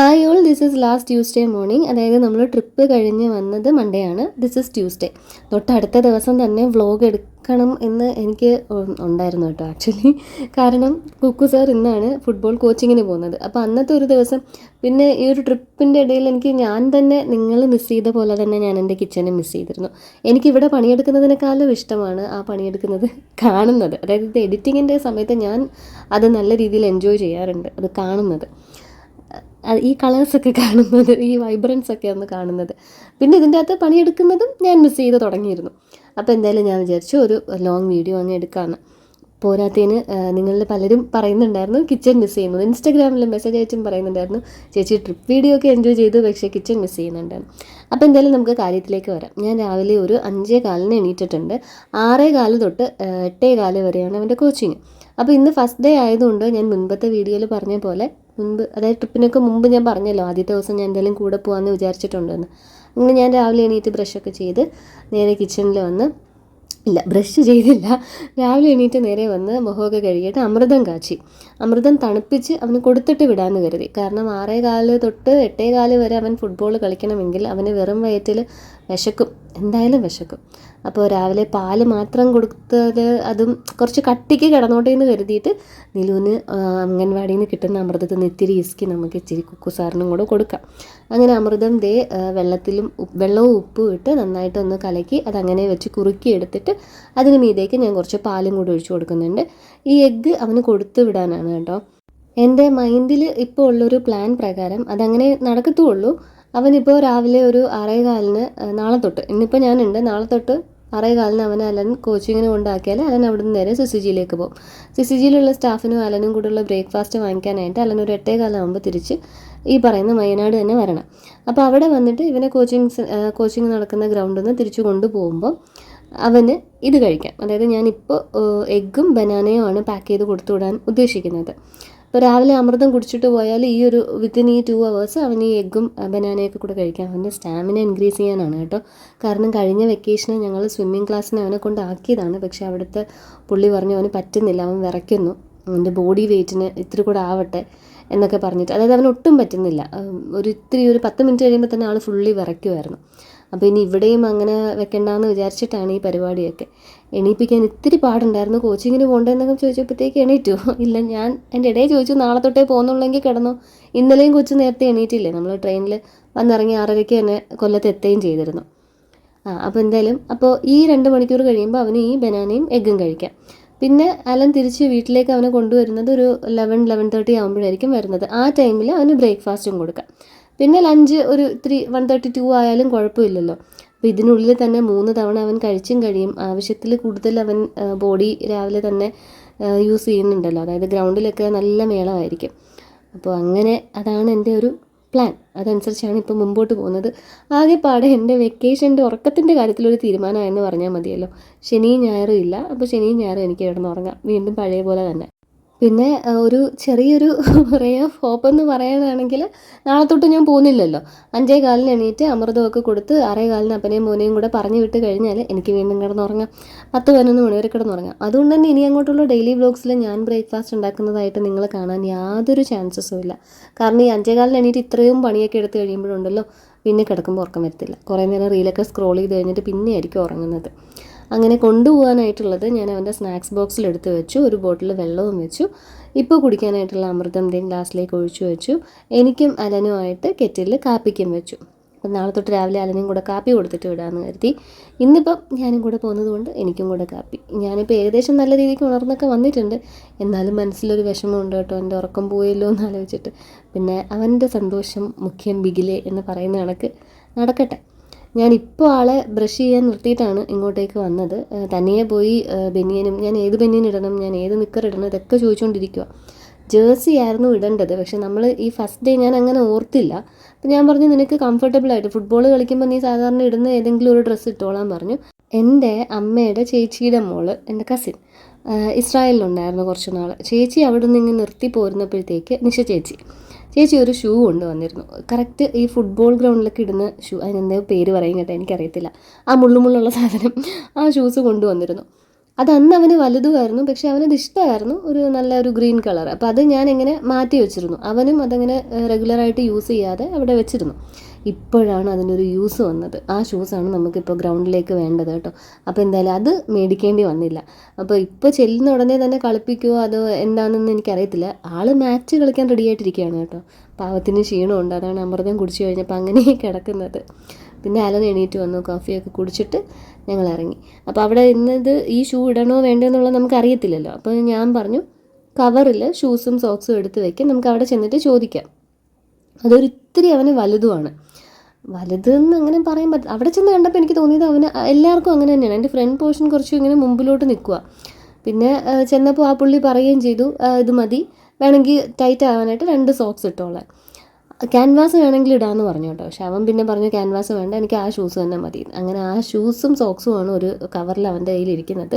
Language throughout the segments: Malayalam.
Hi all this is last Tuesday morning അതായത് നമ്മൾ ട്രിപ്പ് കഴിഞ്ഞ് വന്നത് മൺഡേ ആണ്. ദിസ് ഇസ് ട്യൂസ്ഡേ തൊട്ടടുത്ത ദിവസം തന്നെ വ്ളോഗ് എടുക്കണം എന്ന് എനിക്ക് ഉണ്ടായിരുന്നു കേട്ടോ ആക്ച്വലി കാരണം കുക്കു സാർ ഇന്നാണ് ഫുട്ബോൾ കോച്ചിങ്ങിന് പോകുന്നത്. അപ്പോൾ അന്നത്തെ ഒരു ദിവസം പിന്നെ ഈ ഒരു ട്രിപ്പിന്റെ ഇടയിൽ എനിക്ക് ഞാൻ തന്നെ നിങ്ങൾ മിസ് ചെയ്ത പോലെ തന്നെ ഞാൻ എന്റെ കിച്ചനെ മിസ് ചെയ്തിരുന്നു. എനിക്കിവിടെ പണിയെടുക്കുന്നതിനേക്കാളും ഇഷ്ടമാണ് ആ പണിയെടുക്കുന്നത് കാണുന്നത്. അതായത് എഡിറ്റിങ്ങിന്റെ സമയത്ത് ഞാൻ അത് നല്ല രീതിയിൽ എൻജോയ് ചെയ്യാറുണ്ട്. അത് കാണുന്നത്. ഈ കളേഴ്സൊക്കെ കാണുന്നത് ഈ വൈബ്രൻസ് ഒക്കെ ഒന്ന് കാണുന്നത്. പിന്നെ ഇതിന്റെ അകത്ത് പണിയെടുക്കുന്നതും ഞാൻ മിസ് ചെയ്ത് തുടങ്ങിയിരുന്നു. അപ്പോൾ എന്തായാലും ഞാൻ വിചാരിച്ചു ഒരു ലോങ് വീഡിയോ അങ്ങ് എടുക്കാമെന്ന് പോരാത്തതിന് നിങ്ങളിൽ പലരും പറയുന്നുണ്ടായിരുന്നു കിച്ചൺ മിസ് ചെയ്യുന്നത് ഇൻസ്റ്റാഗ്രാമിൽ മെസ്സേജ് അയച്ചും പറയുന്നുണ്ടായിരുന്നു ചേച്ചി ട്രിപ്പ് വീഡിയോ ഒക്കെ എൻജോയ് ചെയ്തു പക്ഷേ കിച്ചൺ മിസ് ചെയ്യുന്നുണ്ടായിരുന്നു. അപ്പോൾ എന്തായാലും നമുക്ക് കാര്യത്തിലേക്ക് വരാം. ഞാൻ രാവിലെ ഒരു അഞ്ചേ കാലിന് എണീറ്റിട്ടുണ്ട്. ആറേ കാൽ തൊട്ട് എട്ടേ കാൽ വരെയാണ് അവന്റെ കോച്ചിങ് അപ്പോൾ ഇന്ന് ഫസ്റ്റ് ഡേ ആയതുകൊണ്ട് ഞാൻ മുൻപത്തെ വീഡിയോയിൽ പറഞ്ഞ പോലെ മുൻപ് അതായത് ട്രിപ്പിനൊക്കെ മുമ്പ് ഞാൻ പറഞ്ഞല്ലോ ആദ്യത്തെ ദിവസം ഞാൻ എന്തായാലും കൂടെ പോകാമെന്ന് വിചാരിച്ചിട്ടുണ്ടെന്ന്. അങ്ങനെ ഞാൻ രാവിലെ എണീറ്റ് ബ്രഷൊക്കെ ചെയ്ത് നേരെ കിച്ചണിൽ വന്ന് ഇല്ല ബ്രഷ് ചെയ്തില്ല. രാവിലെ എണീറ്റ് നേരെ വന്ന് മുഖമൊക്കെ കഴുകിയിട്ട് അമൃതം കാച്ചി. അമൃതം തണുപ്പിച്ച് അവന് കൊടുത്തിട്ട് വിടാമെന്ന് കരുതി. കാരണം ആറേ കാൽ തൊട്ട് എട്ടേ കാൽ വരെ അവൻ ഫുട്ബോൾ കളിക്കണമെങ്കിൽ അവന് വെറും വയറ്റിൽ വിശക്കും. എന്തായാലും വിശക്കും. അപ്പോൾ രാവിലെ പാൽ മാത്രം കൊടുത്തത് അതും കുറച്ച് കട്ടിക്ക് കിടന്നോട്ടെ എന്ന് കരുതിയിട്ട് നിലുവിന് അംഗൻവാടിയിൽ നിന്ന് കിട്ടുന്ന അമൃതത്തിൽ ഇത്തിരി ഇസ്കി നമുക്ക് ഇച്ചിരി കുക്കുസാറിനും കൂടെ കൊടുക്കാം. അങ്ങനെ അമൃതം ദേ വെള്ളത്തിലും വെള്ളവും ഉപ്പും ഇട്ട് നന്നായിട്ട് ഒന്ന് കലക്കി അതങ്ങനെ വെച്ച് കുറുക്കി എടുത്തിട്ട് അതിന് മീതേക്ക് ഞാൻ കുറച്ച് പാലും കൂടി ഒഴിച്ചു കൊടുക്കുന്നുണ്ട്. ഈ എഗ്ഗ് അവന് കൊടുത്തു വിടാനാണ് കേട്ടോ. എന്റെ മൈൻഡിൽ ഇപ്പോൾ ഉള്ളൊരു പ്ലാൻ പ്രകാരം അതങ്ങനെ നടക്കത്തുള്ളൂ. അവനിപ്പോൾ രാവിലെ ഒരു ആറേകാലിന് ആ, നാളെ തൊട്ട്. ഇന്നിപ്പോൾ ഞാനുണ്ട്. നാളെ തൊട്ട് ആറേകാലിന് അവൻ അലൻ കോച്ചിങ്ങിന് കൊണ്ടാക്കിയാൽ അലൻ അവിടെ നിന്ന് നേരെ സിസിജിയിലേക്ക് പോകും. സിസിജിയിലുള്ള സ്റ്റാഫിനും അലനും കൂടെയുള്ള ബ്രേക്ക്ഫാസ്റ്റ് വാങ്ങിക്കാനായിട്ട് അലൻ ഒരു എട്ടേകാലാകുമ്പോൾ തിരിച്ച് ഈ പറയുന്ന വയനാട് തന്നെ വരണം. അപ്പോൾ അവിടെ വന്നിട്ട് ഇവനെ കോച്ചിങ് കോച്ചിങ് നടക്കുന്ന ഗ്രൗണ്ടിൽ നിന്ന് തിരിച്ചു കൊണ്ടുപോകുമ്പോൾ അവന് ഇത് കഴിക്കാം. അതായത് ഞാനിപ്പോൾ എഗ്ഗും ബനാനയും ആണ് പാക്ക് ചെയ്ത് കൊടുത്തു വിടാൻ ഉദ്ദേശിക്കുന്നത്. ഇപ്പോൾ രാവിലെ അമൃതം കുടിച്ചിട്ട് പോയാൽ ഈ ഒരു വിത്തിൻ ഈ ടു അവേഴ്സ് അവന് ഈ എഗ്ഗും ബനാനയൊക്കെ കൂടെ കഴിക്കാം അവന്റെ സ്റ്റാമിന ഇൻക്രീസ് ചെയ്യാനാണ് കേട്ടോ. കാരണം കഴിഞ്ഞ വെക്കേഷന് ഞങ്ങൾ സ്വിമ്മിങ് ക്ലാസ്സിന് അവനെ കൊണ്ട് ആക്കിയതാണ്. പക്ഷേ അവിടുത്തെ പുള്ളി പറഞ്ഞു അവന് പറ്റുന്നില്ല അവൻ വിറയ്ക്കുന്നു. അവന്റെ ബോഡി വെയ്റ്റിന് ഇത്തിരി കൂടെ ആവട്ടെ എന്നൊക്കെ പറഞ്ഞിട്ട്. അതായത് അവന് ഒട്ടും പറ്റുന്നില്ല. ഒരു ഇത്തിരി ഒരു പത്ത് മിനിറ്റ് കഴിയുമ്പോൾ തന്നെ ആൾ ഫുള്ളി വിറയ്ക്കുമായിരുന്നു അപ്പോൾ ഇനി ഇവിടെയും അങ്ങനെ വെക്കണ്ടെന്ന് വിചാരിച്ചിട്ടാണ് ഈ പരിപാടിയൊക്കെ. എണീപ്പിക്കാൻ ഇത്തിരി പാടുണ്ടായിരുന്നു. കോച്ചിങ്ങിന് പോകണ്ടെന്നൊക്കെ ചോദിച്ചപ്പോഴത്തേക്ക് എണീറ്റു. ഇല്ല ഞാൻ എന്റെ ഇടയിൽ ചോദിച്ചു നാളെ തൊട്ടേ പോകുന്നുള്ളെങ്കിൽ കിടന്നു. ഇന്നലെയും കൊച്ചു നേരത്തെ എണീറ്റില്ലേ? നമ്മൾ ട്രെയിനിൽ വന്നിറങ്ങി ആറരയ്ക്ക് തന്നെ കൊല്ലത്ത് എത്തുകയും ചെയ്തിരുന്നു. ആ അപ്പോൾ എന്തായാലും അപ്പോൾ ഈ രണ്ട് മണിക്കൂർ കഴിയുമ്പോൾ അവന് ഈ ബനാനയും എഗ്ഗും കഴിക്കാം. പിന്നെ അലൻ തിരിച്ച് വീട്ടിലേക്ക് അവനെ കൊണ്ടുവരുന്നത് ഒരു ലെവൻ ലെവൻ തേർട്ടി ആകുമ്പോഴായിരിക്കും വരുന്നത്. ആ ടൈമിൽ അവന് ബ്രേക്ക്ഫാസ്റ്റും കൊടുക്കാം. പിന്നെ ലഞ്ച് ഒരു ത്രീ വൺ തേർട്ടി ടു ആയാലും കുഴപ്പമില്ലല്ലോ. അപ്പോൾ ഇതിനുള്ളിൽ തന്നെ മൂന്ന് തവണ അവൻ കഴിച്ചും കഴിയും. ആവശ്യത്തിൽ കൂടുതൽ അവൻ ബോഡി രാവിലെ തന്നെ യൂസ് ചെയ്യുന്നുണ്ടല്ലോ. അതായത് ഗ്രൗണ്ടിലൊക്കെ നല്ല മേളമായിരിക്കും. അപ്പോൾ അങ്ങനെ അതാണ് എന്റെ ഒരു പ്ലാൻ അതനുസരിച്ചാണ് ഇപ്പോൾ മുമ്പോട്ട് പോകുന്നത്. ആകെപ്പാടെ എന്റെ വെക്കേഷന്റെ ഉറക്കത്തിന്റെ കാര്യത്തിലൊരു തീരുമാനമായെന്ന് പറഞ്ഞാൽ മതിയല്ലോ. ശനിയും ഞായറും ഇല്ല. അപ്പോൾ ശനിയും ഞായറും എനിക്ക് കിടന്നുറങ്ങാം. വീണ്ടും പഴയ പോലെ തന്നെ. പിന്നെ ഒരു ചെറിയൊരു റേ ഓഫ് ഹോപ്പ് എന്ന് പറയാനാണെങ്കിൽ നാളെ തൊട്ട് ഞാൻ പോകുന്നില്ലല്ലോ. അഞ്ചേ കാലിന് എണീറ്റ് അമൃതമൊക്കെ കൊടുത്ത് ആറേ കാലിന് അപ്പനെയും മോനെയും കൂടെ പറഞ്ഞു വിട്ട് കഴിഞ്ഞാൽ എനിക്ക് വീണ്ടും കിടന്നുറങ്ങാം. പത്ത് പതിനൊന്ന് മണിവരെ കിടന്നുറങ്ങാം. അതുകൊണ്ട് തന്നെ ഇനി അങ്ങോട്ടുള്ള ഡെയിലി വ്ലോഗ്സിൽ ഞാൻ ബ്രേക്ക്ഫാസ്റ്റ് ഉണ്ടാക്കുന്നതായിട്ട് നിങ്ങൾ കാണാൻ യാതൊരു ചാൻസസും ഇല്ല. കാരണം ഈ അഞ്ചേ കാലിന് എണീറ്റ് ഇത്രയും പണിയൊക്കെ എടുത്ത് കഴിയുമ്പോഴുണ്ടല്ലോ പിന്നെ കിടക്കുമ്പോൾ ഉറക്കം വരത്തില്ല. കുറേ നേരം റീലൊക്കെ സ്ക്രോൾ ചെയ്ത് കഴിഞ്ഞിട്ട് പിന്നെ ആയിരിക്കും ഉറങ്ങുന്നത്. അങ്ങനെ കൊണ്ടുപോകാനായിട്ടുള്ളത് ഞാൻ അവന്റെ സ്നാക്സ് ബോക്സിൽ എടുത്ത് വെച്ചു ഒരു ബോട്ടിൽ വെള്ളവും വെച്ചു ഇപ്പോൾ കുടിക്കാനായിട്ടുള്ള അമൃതം തേൻ ഗ്ലാസ്സിലേക്ക് ഒഴിച്ചു വെച്ചു എനിക്കും അലനുമായിട്ട് കെറ്റിലിൽ കാപ്പിക്കും വെച്ചു. അപ്പം നാളെ തൊട്ട് രാവിലെ അലനും കൂടെ കാപ്പി കൊടുത്തിട്ട് വിടാമെന്ന് കരുതി. ഇന്നിപ്പം ഞാനും കൂടെ പോകുന്നത് കൊണ്ട് എനിക്കും കൂടെ കാപ്പി. ഞാനിപ്പോൾ ഏകദേശം നല്ല രീതിക്ക് ഉണർന്നൊക്കെ വന്നിട്ടുണ്ട്. എന്നാലും മനസ്സിലൊരു വിഷമമുണ്ട് കേട്ടോ എന്റെ ഉറക്കം പോയല്ലോ എന്ന് ആലോചിച്ചിട്ട്. പിന്നെ അവന്റെ സന്തോഷം മുഖ്യം ബിഗിലെ എന്ന് പറയുന്ന കണക്ക് നടക്കട്ടെ. ഞാനിപ്പോൾ ആളെ ബ്രഷ് ചെയ്യാൻ നിർത്തിയിട്ടാണ് ഇങ്ങോട്ടേക്ക് വന്നത്. തനിയെ പോയി ബനിയനും ഞാൻ ഏത് ബനിയൻ ഇടണം ഞാൻ ഏത് നിക്കർ ഇടണം ഇതൊക്കെ ചോദിച്ചുകൊണ്ടിരിക്കുക ജേഴ്സി ആയിരുന്നു ഇടേണ്ടത് പക്ഷെ നമ്മൾ ഈ ഫസ്റ്റ് ഡേ ഞാൻ അങ്ങനെ ഓർത്തില്ല. അപ്പം ഞാൻ പറഞ്ഞു നിനക്ക് കംഫർട്ടബിൾ ആയിട്ട് ഫുട്ബോൾ കളിക്കുമ്പോൾ നീ സാധാരണ ഇടുന്ന ഏതെങ്കിലും ഒരു ഡ്രസ്സ് ഇട്ടോളാൻ പറഞ്ഞു. എന്റെ അമ്മയുടെ ചേച്ചിയുടെ മോൾ എന്റെ കസിൻ ഇസ്രായേലിലുണ്ടായിരുന്നു കുറച്ച് നാൾ ചേച്ചി അവിടെ നിന്ന് ഇങ്ങനെ നിർത്തി പോരുന്നപ്പോഴത്തേക്ക് നിശ ചേച്ചി ചേച്ചി ഒരു ഷൂ കൊണ്ടുവന്നിരുന്നു കറക്റ്റ് ഈ ഫുട്ബോൾ ഗ്രൗണ്ടിലൊക്കെ ഇടുന്ന ഷൂ അതിനെന്തോ പേര് പറയും കേട്ടോ എനിക്കറിയത്തില്ല. ആ മുള്ളുമുള്ളുള്ള സാധനം ആ ഷൂസ് കൊണ്ടുവന്നിരുന്നു അത് അന്ന് അവന് വലുതുമായിരുന്നു പക്ഷെ അവനത് ഇഷ്ടമായിരുന്നു ഒരു നല്ല ഒരു ഗ്രീൻ കളർ അപ്പോൾ അത് ഞാൻ ഇങ്ങനെ മാറ്റി വെച്ചിരുന്നു. അവനും അതങ്ങനെ റെഗുലറായിട്ട് യൂസ് ചെയ്യാതെ അവിടെ വെച്ചിരുന്നു. ഇപ്പോഴാണ് അതിനൊരു യൂസ് വന്നത്. ആ ഷൂസാണ് നമുക്കിപ്പോൾ ഗ്രൗണ്ടിലേക്ക് വേണ്ടത് കേട്ടോ. അപ്പോൾ എന്തായാലും അത് മേടിക്കേണ്ടി വന്നില്ല. അപ്പോൾ ഇപ്പോൾ ചെല്ലുന്ന ഉടനെ തന്നെ കളിപ്പിക്കുമോ അതോ എന്താണെന്ന് എനിക്കറിയത്തില്ല. ആൾ മാച്ച് കളിക്കാൻ റെഡി ആയിട്ടിരിക്കുകയാണ് കേട്ടോ. പാവത്തിന് ക്ഷീണമുണ്ട്. അതാണ് അമൃതം കുടിച്ചു കഴിഞ്ഞപ്പോൾ അങ്ങനെ കിടക്കുന്നത്. പിന്നെ അലൻ എണീറ്റ് വന്നു കോഫിയൊക്കെ കുടിച്ചിട്ട് ഞങ്ങൾ ഇറങ്ങി. അപ്പോൾ അവിടെ ഇന്നത് ഈ ഷൂ ഇടണോ വേണ്ടോ എന്നുള്ളത് നമുക്ക് അറിയത്തില്ലല്ലോ അപ്പോൾ ഞാൻ പറഞ്ഞു കവറിൽ ഷൂസും സോക്സും എടുത്ത് വെക്കാം. നമുക്ക് അവിടെ ചെന്നിട്ട് ചോദിക്കാം. അതൊരു ഇത്തിരി അവന് വലുതുമാണ്. വലുതെന്ന് അങ്ങനെ പറയാൻ പറ്റില്ല അവിടെ ചെന്ന് കണ്ടപ്പോൾ എനിക്ക് തോന്നിയത് അവന് എല്ലാവർക്കും അങ്ങനെ തന്നെയാണ്. എന്റെ ഫ്രണ്ട് പോർഷൻ കുറച്ചും ഇങ്ങനെ മുമ്പിലോട്ട് നിൽക്കുക പിന്നെ ചെന്നപ്പോൾ ആ പുള്ളി പറയുകയും ചെയ്തു ഇത് മതി. വേണമെങ്കിൽ ടൈറ്റ് ആവാനായിട്ട് രണ്ട് സോക്സ് ഇട്ടോളെ ക്യാൻവാസ് വേണമെങ്കിൽ ഇടാമെന്ന് പറഞ്ഞു കേട്ടോ. പക്ഷെ അവൻ പിന്നെ പറഞ്ഞു ക്യാൻവാസ് വേണ്ട എനിക്ക് ആ ഷൂസ് തന്നെ മതി. അങ്ങനെ ആ ഷൂസും സോക്സുമാണ് ഒരു കവറിൽ അവന്റെ കയ്യിൽ ഇരിക്കുന്നത്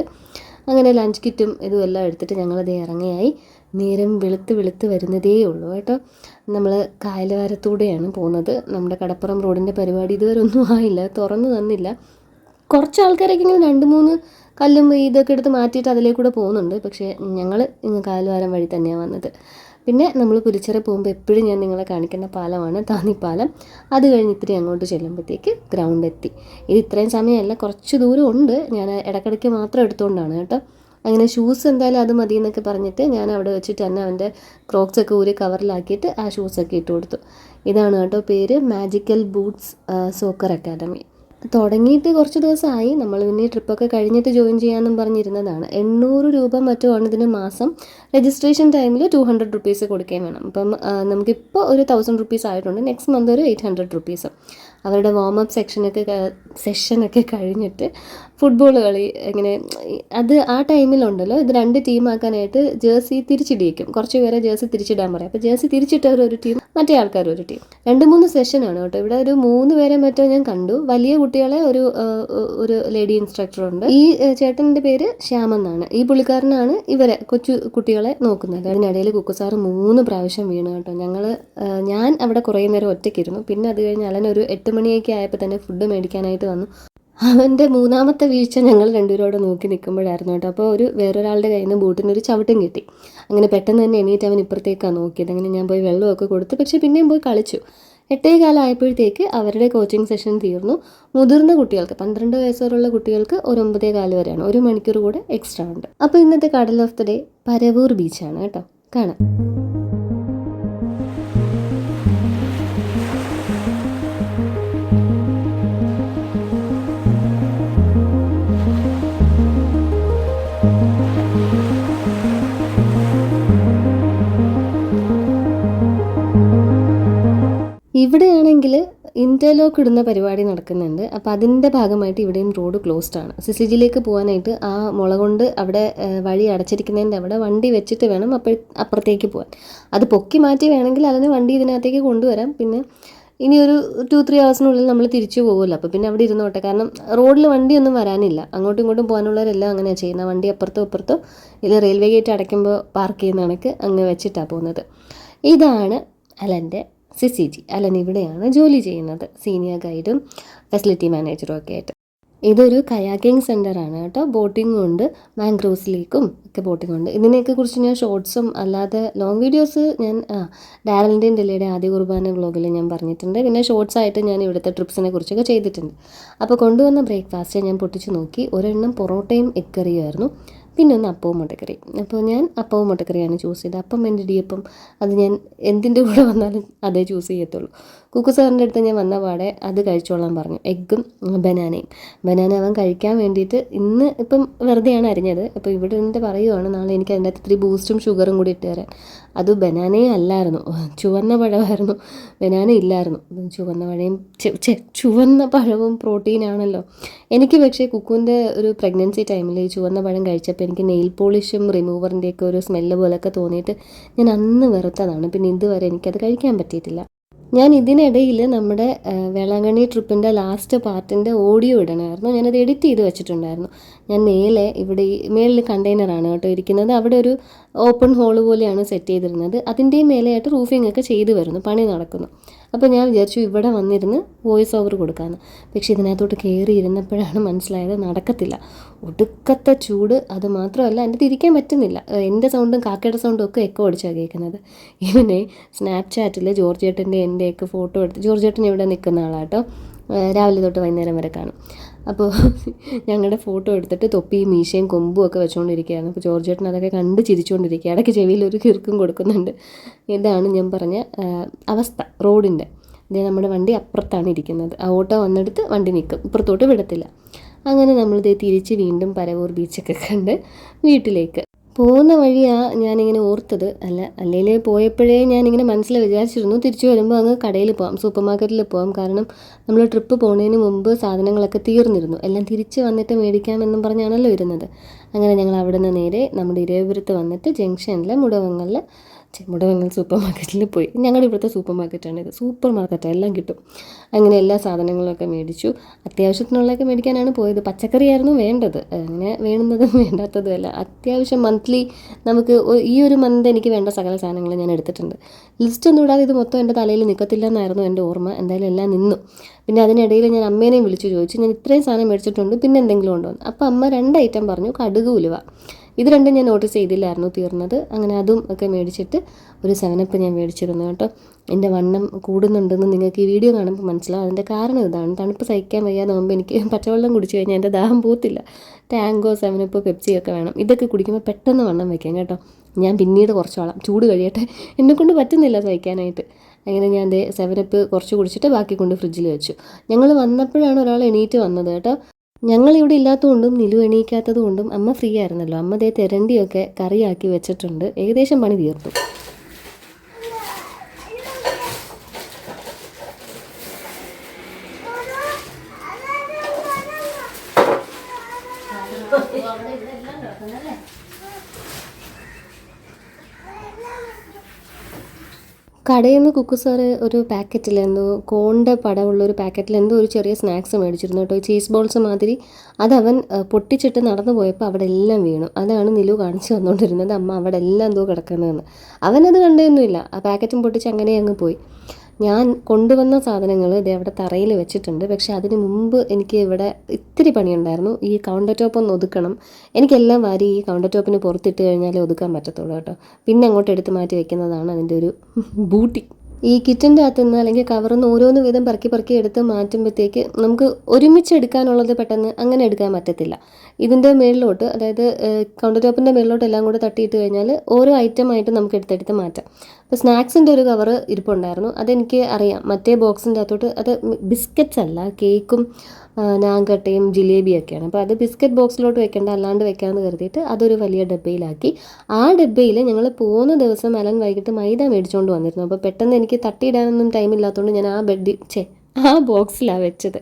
അങ്ങനെ ലഞ്ച് കിറ്റും ഇതും എല്ലാം എടുത്തിട്ട് ഞങ്ങളത് ഇറങ്ങിയായി. നേരം വെളുത്ത് വെളുത്ത് വരുന്നതേ ഉള്ളൂ കേട്ടോ. നമ്മൾ കായലവാരത്തൂടെയാണ് പോകുന്നത്. നമ്മുടെ കടപ്പുറം റോഡിന്റെ പരിപാടി ഇതുവരെ ഒന്നും ആയില്ല. തുറന്നു തന്നില്ല. കുറച്ച് ആൾക്കാരൊക്കെ ഇങ്ങനെ രണ്ട് മൂന്ന് കല്ലും ഇതൊക്കെ എടുത്ത് മാറ്റിയിട്ട് അതിലേക്കൂടെ പോകുന്നുണ്ട്. പക്ഷേ ഞങ്ങൾ ഇങ്ങ് കായൽവാരം വഴി തന്നെയാണ് വന്നത്. പിന്നെ നമ്മൾ പുലിച്ചിറ പോകുമ്പോൾ എപ്പോഴും ഞാൻ നിങ്ങളെ കാണിക്കുന്ന പാലമാണ് താന്നിപ്പാലം. അത് കഴിഞ്ഞ് ഇത്തിരി അങ്ങോട്ട് ചെല്ലുമ്പോഴത്തേക്ക് ഗ്രൗണ്ട് എത്തി ഇത് ഇത്രയും സമയമല്ല കുറച്ച് ദൂരം ഉണ്ട്. ഞാൻ ഇടയ്ക്കിടയ്ക്ക് മാത്രം എടുത്തുകൊണ്ടാണ് കേട്ടോ. അങ്ങനെ ഷൂസ് എന്തായാലും അത് മതി എന്നൊക്കെ പറഞ്ഞിട്ട് ഞാൻ അവിടെ വെച്ചിട്ട് തന്നെ അവന്റെ ക്രോക്സ് ഒക്കെ ഊരി കവറിലാക്കിയിട്ട് ആ ഷൂസൊക്കെ ഇട്ട് കൊടുത്തു. ഇതാണ് കേട്ടോ പേര് മാജിക്കൽ ബൂട്ട്സ് സോക്കർ അക്കാദമി തുടങ്ങിയിട്ട് കുറച്ച് ദിവസമായി നമ്മൾ പിന്നെ ട്രിപ്പൊക്കെ കഴിഞ്ഞിട്ട് ജോയിൻ ചെയ്യാമെന്നും പറഞ്ഞിരുന്നതാണ്. എണ്ണൂറ് രൂപ മറ്റുമാണ് ഇതിന് മാസം. രജിസ്ട്രേഷൻ ടൈമിൽ ടു ഹൺഡ്രഡ് റുപ്പീസ് കൊടുക്കുകയും വേണം. അപ്പം നമുക്കിപ്പോൾ ഒരു തൗസൻഡ് റുപ്പീസ് ആയിട്ടുണ്ട്. നെക്സ്റ്റ് മന്ത് ഒരു എയ്റ്റ് ഹൺഡ്രഡ് റുപ്പീസ് അവരുടെ വാം അപ്പ് സെക്ഷനൊക്കെ സെഷനൊക്കെ കഴിഞ്ഞിട്ട് ഫുട്ബോൾ കളി ഇങ്ങനെ അത് ആ ടൈമിലുണ്ടല്ലോ. ഇത് രണ്ട് ടീമാക്കാനായിട്ട് ജേഴ്സി തിരിച്ചിടിയിക്കും. കുറച്ച് പേരെ ജേഴ്സി തിരിച്ചിടാൻ പറയും. അപ്പോൾ ജേഴ്സി തിരിച്ചിട്ടവർ ഒരു ടീം മറ്റേ ആൾക്കാർ ഒരു ടീം രണ്ട് മൂന്ന് സെഷനാണ് കേട്ടോ. ഇവിടെ ഒരു മൂന്ന് പേരെ മറ്റോ ഞാൻ കണ്ടു. വലിയ കുട്ടികളെ ഒരു ഒരു ലേഡി ഇൻസ്ട്രക്ടറുണ്ട് ഈ ചേട്ടന്റെ പേര് ശ്യാമെന്നാണ് ഈ പുള്ളിക്കാരനാണ് ഇവരെ കൊച്ചു കുട്ടികളെ നോക്കുന്നത്. അതിനിടയിൽ കുക്കുസാറ് മൂന്ന് പ്രാവശ്യം വീണു കേട്ടോ. ഞങ്ങൾ ഞാൻ അവിടെ കുറേ നേരം ഒറ്റയ്ക്കിരുന്നു. പിന്നെ അത് കഴിഞ്ഞ് അലനൊരു എട്ട് മണിയൊക്കെ ആയപ്പോൾ തന്നെ ഫുഡ് മേടിക്കാനായിട്ട് വന്നു. അവന്റെ മൂന്നാമത്തെ വീഴ്ച ഞങ്ങൾ രണ്ടുപേരോടെ നോക്കി നിൽക്കുമ്പോഴായിരുന്നു കേട്ടോ. അപ്പോൾ ഒരു വേറൊരാളുടെ കയ്യിൽ നിന്ന് ബൂട്ടിന് ഒരു ചവിട്ടും കിട്ടി. അങ്ങനെ പെട്ടെന്ന് തന്നെ എണീറ്റ് അവൻ ഇപ്പുറത്തേക്കാണ് നോക്കിയത്. അങ്ങനെ ഞാൻ പോയി വെള്ളമൊക്കെ കൊടുത്തു. പക്ഷേ പിന്നെയും പോയി കളിച്ചു. എട്ടേ കാലമായപ്പോഴത്തേക്ക് അവരുടെ കോച്ചിങ് സെഷൻ തീർന്നു. മുതിർന്ന കുട്ടികൾക്ക് പന്ത്രണ്ട് വയസ്സ് വരെയുള്ള കുട്ടികൾക്ക് ഒരു ഒമ്പതേ കാൽ വരെയാണ്. ഒരു മണിക്കൂർ കൂടെ എക്സ്ട്രാ ഉണ്ട്. അപ്പോൾ ഇന്നത്തെ കടൽ ഓഫ് ദ ഡേ പരവൂർ ബീച്ചാണ് കേട്ടോ. കാണാം. ഇവിടെയാണെങ്കിൽ ഇന്റർലോക്ക് ഇടുന്ന പരിപാടി നടക്കുന്നുണ്ട്. അപ്പോൾ അതിന്റെ ഭാഗമായിട്ട് ഇവിടെയും റോഡ് ക്ലോസ്ഡ് ആണ്. സിസിജിയിലേക്ക് പോകാനായിട്ട് ആ മുള കൊണ്ട് അവിടെ വഴി അടച്ചിരിക്കുന്നതിന്റെ അവിടെ വണ്ടി വെച്ചിട്ട് വേണം അപ്പോൾ അപ്പുറത്തേക്ക് പോകാൻ അത് പൊക്കി മാറ്റി വേണമെങ്കിൽ അതിന് വണ്ടി ഇതിനകത്തേക്ക് കൊണ്ടുവരാം. പിന്നെ ഇനി ഒരു ടു ത്രീ ഹവേഴ്സിനുള്ളിൽ നമ്മൾ തിരിച്ചു പോകുമല്ലോ. അപ്പോൾ പിന്നെ അവിടെ ഇരുന്നോട്ടെ. കാരണം റോഡിൽ വണ്ടിയൊന്നും വരാനില്ല. അങ്ങോട്ടും ഇങ്ങോട്ടും പോകാനുള്ളവരെല്ലാം അങ്ങനെയാണ് ചെയ്യുന്നത്. വണ്ടി അപ്പുറത്തോ ഇപ്പുറത്തോ ഇല്ല റെയിൽവേ ഗേറ്റ് അടയ്ക്കുമ്പോൾ പാർക്ക് ചെയ്യുന്ന കണക്ക് അങ്ങ് വെച്ചിട്ടാണ് പോകുന്നത്. ഇതാണ് അലന്റെ സിസി ജി അലൻ ഇവിടെയാണ് ജോലി ചെയ്യുന്നത്. സീനിയർ ഗൈഡും ഫെസിലിറ്റി മാനേജറും ഒക്കെ ആയിട്ട്. ഇതൊരു കയാക്കിംഗ് സെന്ററാണ് കേട്ടോ. ബോട്ടിങ്ങും ഉണ്ട് മാംഗ്രോവ്സിലേക്കും ഒക്കെ ബോട്ടിംഗ് ഉണ്ട്. ഇതിനെയൊക്കെ കുറിച്ച് ഞാൻ ഷോർട്സും അല്ലാതെ ലോങ് വീഡിയോസ് ഞാൻ ആ ഡാരലിന്റെയും ഡെല്ലിയുടെ ആദ്യ കുർബാന വ്ലോഗിൽ ഞാൻ പറഞ്ഞിട്ടുണ്ട്. പിന്നെ ഷോർട്സ് ആയിട്ട് ഞാൻ ഇവിടുത്തെ ട്രിപ്സിനെ കുറിച്ചൊക്കെ ചെയ്തിട്ടുണ്ട്. അപ്പോൾ കൊണ്ടുവന്ന ബ്രേക്ക്ഫാസ്റ്റ് ഞാൻ പൊട്ടിച്ച് നോക്കി. ഒരെണ്ണം പൊറോട്ടയും എഗ് പിന്നെ ഒന്ന് അപ്പവും മുട്ടക്കറി അപ്പോൾ ഞാൻ അപ്പവും മുട്ടക്കറിയാണ് ചൂസ് ചെയ്തത്. അപ്പം എന്റെ ഇടിയപ്പം അത് ഞാൻ എന്തിന്റെ കൂടെ വന്നാലും അതേ ചൂസ് ചെയ്യത്തുള്ളൂ. കുക്കു സാറിന്റെ അടുത്ത് ഞാൻ വന്ന പാടെ അത് കഴിച്ചോളാൻ പറഞ്ഞു. എഗ്ഗും ബനാനയും. ബനാന അവൻ കഴിക്കാൻ വേണ്ടിയിട്ട് ഇന്ന് ഇപ്പം വെറുതെയാണ് അരിഞ്ഞത്. അപ്പോൾ ഇവിടെ നിന്നിട്ട് പറയുവാണ് നാളെ എനിക്ക് അതിന്റെ അകത്ത് ഇത്തിരി ബൂസ്റ്റും ഷുഗറും കൂടി ഇട്ട് തരാൻ. അത് ബനാനേ അല്ലായിരുന്നു. ചുവന്ന പഴമായിരുന്നു. ബനാന ഇല്ലായിരുന്നു. ചുവന്ന പഴയും ചുവന്ന പഴവും പ്രോട്ടീനാണല്ലോ എനിക്ക് പക്ഷേ കുക്കുവിന്റെ ഒരു പ്രഗ്നൻസി ടൈമിൽ ഈ ചുവന്ന പഴം കഴിച്ചപ്പോൾ എനിക്ക് നെയിൽ പോളിഷും റിമൂവറിന്റെയൊക്കെ ഒരു സ്മെല്ല് പോലൊക്കെ തോന്നിയിട്ട് ഞാൻ അന്ന് വെറുത്തതാണ്. പിന്നെ ഇതുവരെ എനിക്കത് കഴിക്കാൻ പറ്റിയിട്ടില്ല. ഞാൻ ഇതിനിടയിൽ നമ്മുടെ വേളാങ്കണ്ണി ട്രിപ്പിന്റെ ലാസ്റ്റ് പാർട്ടിന്റെ ഓഡിയോ ഇടണമായിരുന്നു ഞാനത് എഡിറ്റ് ചെയ്ത് വെച്ചിട്ടുണ്ടായിരുന്നു. ഞാൻ മേലെ ഇവിടെ ഈ മേളിൽ കണ്ടെയ്നറാണ് കേട്ടോ ഇരിക്കുന്നത്. അവിടെ ഒരു ഓപ്പൺ ഹോൾ പോലെയാണ് സെറ്റ് ചെയ്തിരുന്നത്. അതിന്റെയും മേലെയായിട്ട് റൂഫിംഗ് ഒക്കെ ചെയ്തു വരുന്നു. പണി നടക്കുന്നു. അപ്പോൾ ഞാൻ വിചാരിച്ചു ഇവിടെ വന്നിരുന്ന് വോയിസ് ഓവർ കൊടുക്കാമെന്ന് പക്ഷേ ഇതിനകത്തോട്ട് കയറി ഇരുന്നപ്പോഴാണ് മനസ്സിലായത് നടക്കത്തില്ല. ഒടുക്കത്തെ ചൂട് അത് മാത്രമല്ല എന്റെ തിരിക്കാൻ പറ്റുന്നില്ല. എന്റെ സൗണ്ടും കാക്കയുടെ സൗണ്ടും ഒക്കെ എക്കോ അടിച്ചാണ് കേൾക്കുന്നത്. ഇവനെ സ്നാപ്ചാറ്റിൽ ജോർജ് ചേട്ടന്റെ എന്റെയൊക്കെ ഫോട്ടോ എടുത്ത് ജോർജ് ചേട്ടൻ ഇവിടെ നിൽക്കുന്ന ആളാട്ടോ. രാവിലെ തൊട്ട് വൈകുന്നേരം വരെ കാണും. അപ്പോൾ ഞങ്ങളുടെ ഫോട്ടോ എടുത്തിട്ട് തൊപ്പിയും മീശയും കൊമ്പും ഒക്കെ വെച്ചുകൊണ്ടിരിക്കുകയാണ് അപ്പോൾ ജോർജ് ചേട്ടൻ അതൊക്കെ കണ്ട് ചിരിച്ചുകൊണ്ടിരിക്കുക ഇടയ്ക്ക് ചെവിയിൽ ഒരു കിർക്കും കൊടുക്കുന്നുണ്ട്. ഇതാണ് ഞാൻ പറഞ്ഞ അവസ്ഥ റോഡിന്റെ. ഇതേ നമ്മുടെ വണ്ടി അപ്പുറത്താണ് ഇരിക്കുന്നത്. ആ ഓട്ടോ വന്നെടുത്ത് വണ്ടി നിൽക്കും. ഇപ്പുറത്തോട്ട് വിടത്തില്ല. അങ്ങനെ നമ്മളിത് തിരിച്ച് വീണ്ടും പരവൂർ ബീച്ചൊക്കെ കണ്ട് വീട്ടിലേക്ക് പോകുന്ന വഴിയാണ് ഞാനിങ്ങനെ ഓർത്തത്. അല്ല അല്ലെങ്കിൽ പോയപ്പോഴേ ഞാനിങ്ങനെ മനസ്സിൽ വിചാരിച്ചിരുന്നു തിരിച്ചു വരുമ്പോൾ അങ്ങ് കടയിൽ പോകാം സൂപ്പർ മാർക്കറ്റിൽ പോകാം കാരണം നമ്മൾ ട്രിപ്പ് പോകുന്നതിന് മുമ്പ് സാധനങ്ങളൊക്കെ തീർന്നിരുന്നു. എല്ലാം തിരിച്ച് വന്നിട്ട് മേടിക്കാമെന്നും പറഞ്ഞാണല്ലോ ഇരുന്നത്. അങ്ങനെ ഞങ്ങൾ അവിടെ നിന്ന് നേരെ നമ്മുടെ ഇരവിപുരത്ത് വന്നിട്ട് ജംഗ്ഷനിലെ മുടവങ്ങളിൽ ഛെ, ഞങ്ങൾ സൂപ്പർ മാർക്കറ്റിൽ പോയി. ഞങ്ങളുടെ ഇവിടുത്തെ സൂപ്പർ ഇത് സൂപ്പർ മാർക്കറ്റ് എല്ലാം കിട്ടും. അങ്ങനെ എല്ലാ സാധനങ്ങളൊക്കെ മേടിച്ചു. അത്യാവശ്യത്തിനുള്ളതൊക്കെ മേടിക്കാനാണ് പോയത്. പച്ചക്കറിയായിരുന്നു വേണ്ടത്. അങ്ങനെ വേണ്ടുന്നതും വേണ്ടാത്തതും അല്ല അത്യാവശ്യം മന്ത്ലി നമുക്ക് ഈ ഒരു മന്ത് എനിക്ക് വേണ്ട സകല സാധനങ്ങൾ ഞാൻ എടുത്തിട്ടുണ്ട്. ലിസ്റ്റ് ഒന്നും ഇടാതെ ഇത് മൊത്തം എന്റെ തലയിൽ നിൽക്കത്തില്ല എന്നായിരുന്നു എന്റെ ഓർമ്മ. എന്തായാലും എല്ലാം നിന്നു. പിന്നെ അതിനിടയിൽ ഞാൻ അമ്മേനെയും വിളിച്ചു ചോദിച്ചു. ഞാൻ ഇത്രയും സാധനം മേടിച്ചിട്ടുണ്ട്. പിന്നെ എന്തെങ്കിലും ഉണ്ടോ? അപ്പോൾ അമ്മ രണ്ട് ഐറ്റം പറഞ്ഞു. കടുക് ഉലുവ. ഇത് രണ്ടും ഞാൻ നോട്ടീസ് ചെയ്തില്ലായിരുന്നു തീർന്നത്. അങ്ങനെ അതും ഒക്കെ മേടിച്ചിട്ട് ഒരു സെവനപ്പ് ഞാൻ മേടിച്ചിരുന്നു കേട്ടോ. എന്റെ വണ്ണം കൂടുന്നുണ്ടെന്ന് നിങ്ങൾക്ക് ഈ വീഡിയോ കാണുമ്പോൾ മനസ്സിലാവും. അതിന്റെ കാരണം ഇതാണ്. തണുപ്പ് സഹിക്കാൻ വയ്യാതാകുമ്പോൾ എനിക്ക് പച്ചവെള്ളം കുടിച്ചു കഴിഞ്ഞാൽ എന്റെ ദാഹം പോത്തില്ല. ടാങ്കോ സെവനപ്പ് പെപ്സിയൊക്കെ വേണം. ഇതൊക്കെ കുടിക്കുമ്പോൾ പെട്ടെന്ന് വണ്ണം വയ്ക്കാം കേട്ടോ. ഞാൻ പിന്നീട് കുറച്ചോളാം. ചൂട് കഴിയട്ടെ. എന്നെക്കൊണ്ട് പറ്റുന്നില്ല സഹിക്കാനായിട്ട്. അങ്ങനെ ഞാൻ ദേ സെവനപ്പ് കുറച്ച് കുടിച്ചിട്ട് ബാക്കി കൊണ്ട് ഫ്രിഡ്ജിൽ വെച്ചു. ഞങ്ങൾ വന്നപ്പോഴാണ് ഒരാൾ എണീറ്റ് വന്നത് കേട്ടോ. ഞങ്ങൾ ഇവിടെ ഇല്ലാത്തതുകൊണ്ടും നിലു എണീക്കാത്തത് കൊണ്ടും അമ്മ ഫ്രീ ആയിരുന്നല്ലോ. അമ്മ ദേ തെരണ്ടിയൊക്കെ കറിയാക്കി വെച്ചിട്ടുണ്ട്. ഏകദേശം പണി തീർത്തു. കടയിൽ നിന്ന് കുക്കു സാറ് ഒരു പാക്കറ്റിൽ എന്തോ കോണിന്റെ പടമുള്ള ഒരു പാക്കറ്റിൽ എന്തോ ഒരു ചെറിയ സ്നാക്സ് മേടിച്ചിരുന്നു കേട്ടോ. ചീസ് ബോൾസ് മാതിരി. അതവൻ പൊട്ടിച്ചിട്ട് നടന്നു പോയപ്പോൾ അവിടെ എല്ലാം വീണു. അതാണ് നിലു കാണിച്ചു വന്നുകൊണ്ടിരുന്നത് അമ്മ അവിടെ എല്ലാം എന്തോ കിടക്കുന്നതെന്ന്. അവനത് കണ്ടൊന്നുമില്ല. ആ പാക്കറ്റും പൊട്ടിച്ച് അങ്ങനെ അങ്ങ് പോയി. ഞാൻ കൊണ്ടുവന്ന സാധനങ്ങൾ ഇത് അവിടെ തറയിൽ വെച്ചിട്ടുണ്ട്. പക്ഷേ അതിന് മുമ്പ് എനിക്ക് ഇവിടെ ഇത്തിരി പണിയുണ്ടായിരുന്നു. ഈ കൗണ്ടർ ടോപ്പ് ഒന്ന് ഒതുക്കണം. എനിക്കെല്ലാം വാരി ഈ കൗണ്ടർ ടോപ്പിന് പുറത്തിട്ട് കഴിഞ്ഞാലേ ഒതുക്കാൻ പറ്റത്തുള്ളൂ കേട്ടോ. പിന്നെ അങ്ങോട്ട് എടുത്ത് മാറ്റി വെക്കുന്നതാണ് അതിന്റെ ഒരു ബൂട്ടി. ഈ കിറ്റിന്റെ അകത്തു നിന്ന് അല്ലെങ്കിൽ കവറിൽ നിന്ന് ഓരോന്ന് വീതം പറക്കി പറക്കി എടുത്ത് മാറ്റുമ്പോഴത്തേക്ക് നമുക്ക് ഒരുമിച്ച് എടുക്കാനുള്ളത് പെട്ടെന്ന് അങ്ങനെ എടുക്കാൻ പറ്റത്തില്ല. ഇതിന്റെ മേളിലോട്ട് അതായത് കൗണ്ടർ ടോപ്പിന്റെ മേളിലോട്ട് എല്ലാം കൂടെ തട്ടിയിട്ട് കഴിഞ്ഞാൽ ഓരോ ഐറ്റം ആയിട്ട് നമുക്ക് എടുത്തെടുത്ത് മാറ്റാം. അപ്പോൾ സ്നാക്സിന്റെ ഒരു കവറ് ഇരിപ്പുണ്ടായിരുന്നു. അതെനിക്ക് അറിയാം. മറ്റേ ബോക്സിന്റെ അകത്തോട്ട് അത് ബിസ്ക്കറ്റ്സ് അല്ല കേക്കും നാങ്കട്ടയും ജിലേബിയൊക്കെയാണ്. അപ്പോൾ അത് ബിസ്ക്കറ്റ് ബോക്സിലോട്ട് വെക്കേണ്ട അല്ലാണ്ട് വെക്കാമെന്ന് കരുതിയിട്ട് അതൊരു വലിയ ഡബ്ബയിലാക്കി. ആ ഡബ്ബയിൽ ഞങ്ങൾ പോകുന്ന ദിവസം അലൻ വൈകിട്ട് മൈദ മേടിച്ചുകൊണ്ട് വന്നിരുന്നു. അപ്പോൾ പെട്ടെന്ന് എനിക്ക് തട്ടിയിടാനൊന്നും ടൈം ഇല്ലാത്തതുകൊണ്ട് ഞാൻ ആ ബെഡ് ഛേ ആ ബോക്സിലാണ് വെച്ചത്.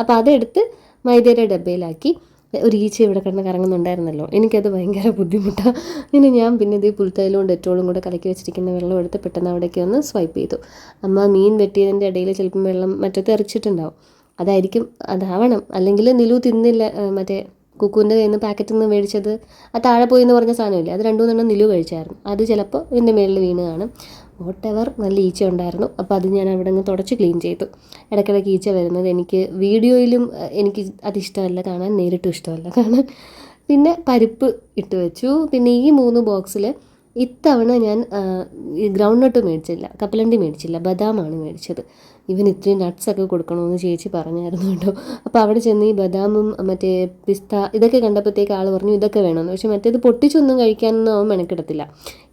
അപ്പോൾ അതെടുത്ത് മൈദയുടെ ഡബ്ബയിലാക്കി. ഒരു ഈച്ച ഇവിടെ കിടന്ന് കറങ്ങുന്നുണ്ടായിരുന്നല്ലോ. എനിക്കത് ഭയങ്കര ബുദ്ധിമുട്ടാണ് ഇനി ഞാൻ പിന്നെ ഇത് പുൽത്തൈലവും ഡെറ്റോളും കൂടെ കലക്കി വെച്ചിരിക്കുന്ന വെള്ളം എടുത്ത് പെട്ടെന്ന് അവിടേക്ക് ഒന്ന് സ്വൈപ്പ് ചെയ്തു. അമ്മ മീൻ വെട്ടിയതിന്റെ ഇടയിൽ ചിലപ്പം വെള്ളം മറ്റേ തെറിച്ചിട്ടുണ്ടാവും അതായിരിക്കും അതാവണം. അല്ലെങ്കിൽ നിലു തിന്നില്ല മറ്റേ കുക്കുവിന്റെ കയ്യിൽ നിന്ന് പാക്കറ്റിൽ നിന്ന് മേടിച്ചത് ആ താഴെ പോയി എന്ന് പറഞ്ഞ സാധനമില്ലേ അത് രണ്ടു മൂന്നെണ്ണം നിലു കഴിച്ചായിരുന്നു. അത് ചിലപ്പോൾ ഇതിന്റെ മേളിൽ വീണ് കാണും. വോട്ട് എവർ നല്ല ഈച്ച ഉണ്ടായിരുന്നു. അപ്പോൾ അത് ഞാൻ അവിടെ നിന്ന് തുടച്ച് ക്ലീൻ ചെയ്തു. ഇടയ്ക്കിടയ്ക്ക് ഈച്ച വരുന്നത് എനിക്ക് വീഡിയോയിലും എനിക്ക് അത് ഇഷ്ടമല്ല കാണാൻ നേരിട്ടും ഇഷ്ടമല്ല. കാണാൻ പിന്നെ പരിപ്പ് ഇട്ട് വെച്ചു. പിന്നെ ഈ മൂന്ന് ബോക്സിൽ ഇത്തവണ ഞാൻ ഗ്രൗണ്ട് നട്ട് മേടിച്ചില്ല കപ്പലണ്ടി മേടിച്ചില്ല ബദാമാണ് മേടിച്ചത്. ഇവൻ ഇത്രയും നട്ട്സൊക്കെ കൊടുക്കണമെന്ന് ചേച്ചി പറഞ്ഞായിരുന്നു കേട്ടോ. അപ്പോൾ അവിടെ ചെന്ന് ഈ ബദാമും മറ്റേ പിസ്ത ഇതൊക്കെ കണ്ടപ്പോഴത്തേക്ക് ആൾ പറഞ്ഞു ഇതൊക്കെ വേണമെന്ന് പക്ഷെ മറ്റേത് പൊട്ടിച്ചൊന്നും കഴിക്കാനൊന്നും അവൻ മെനക്കെടത്തില്ല.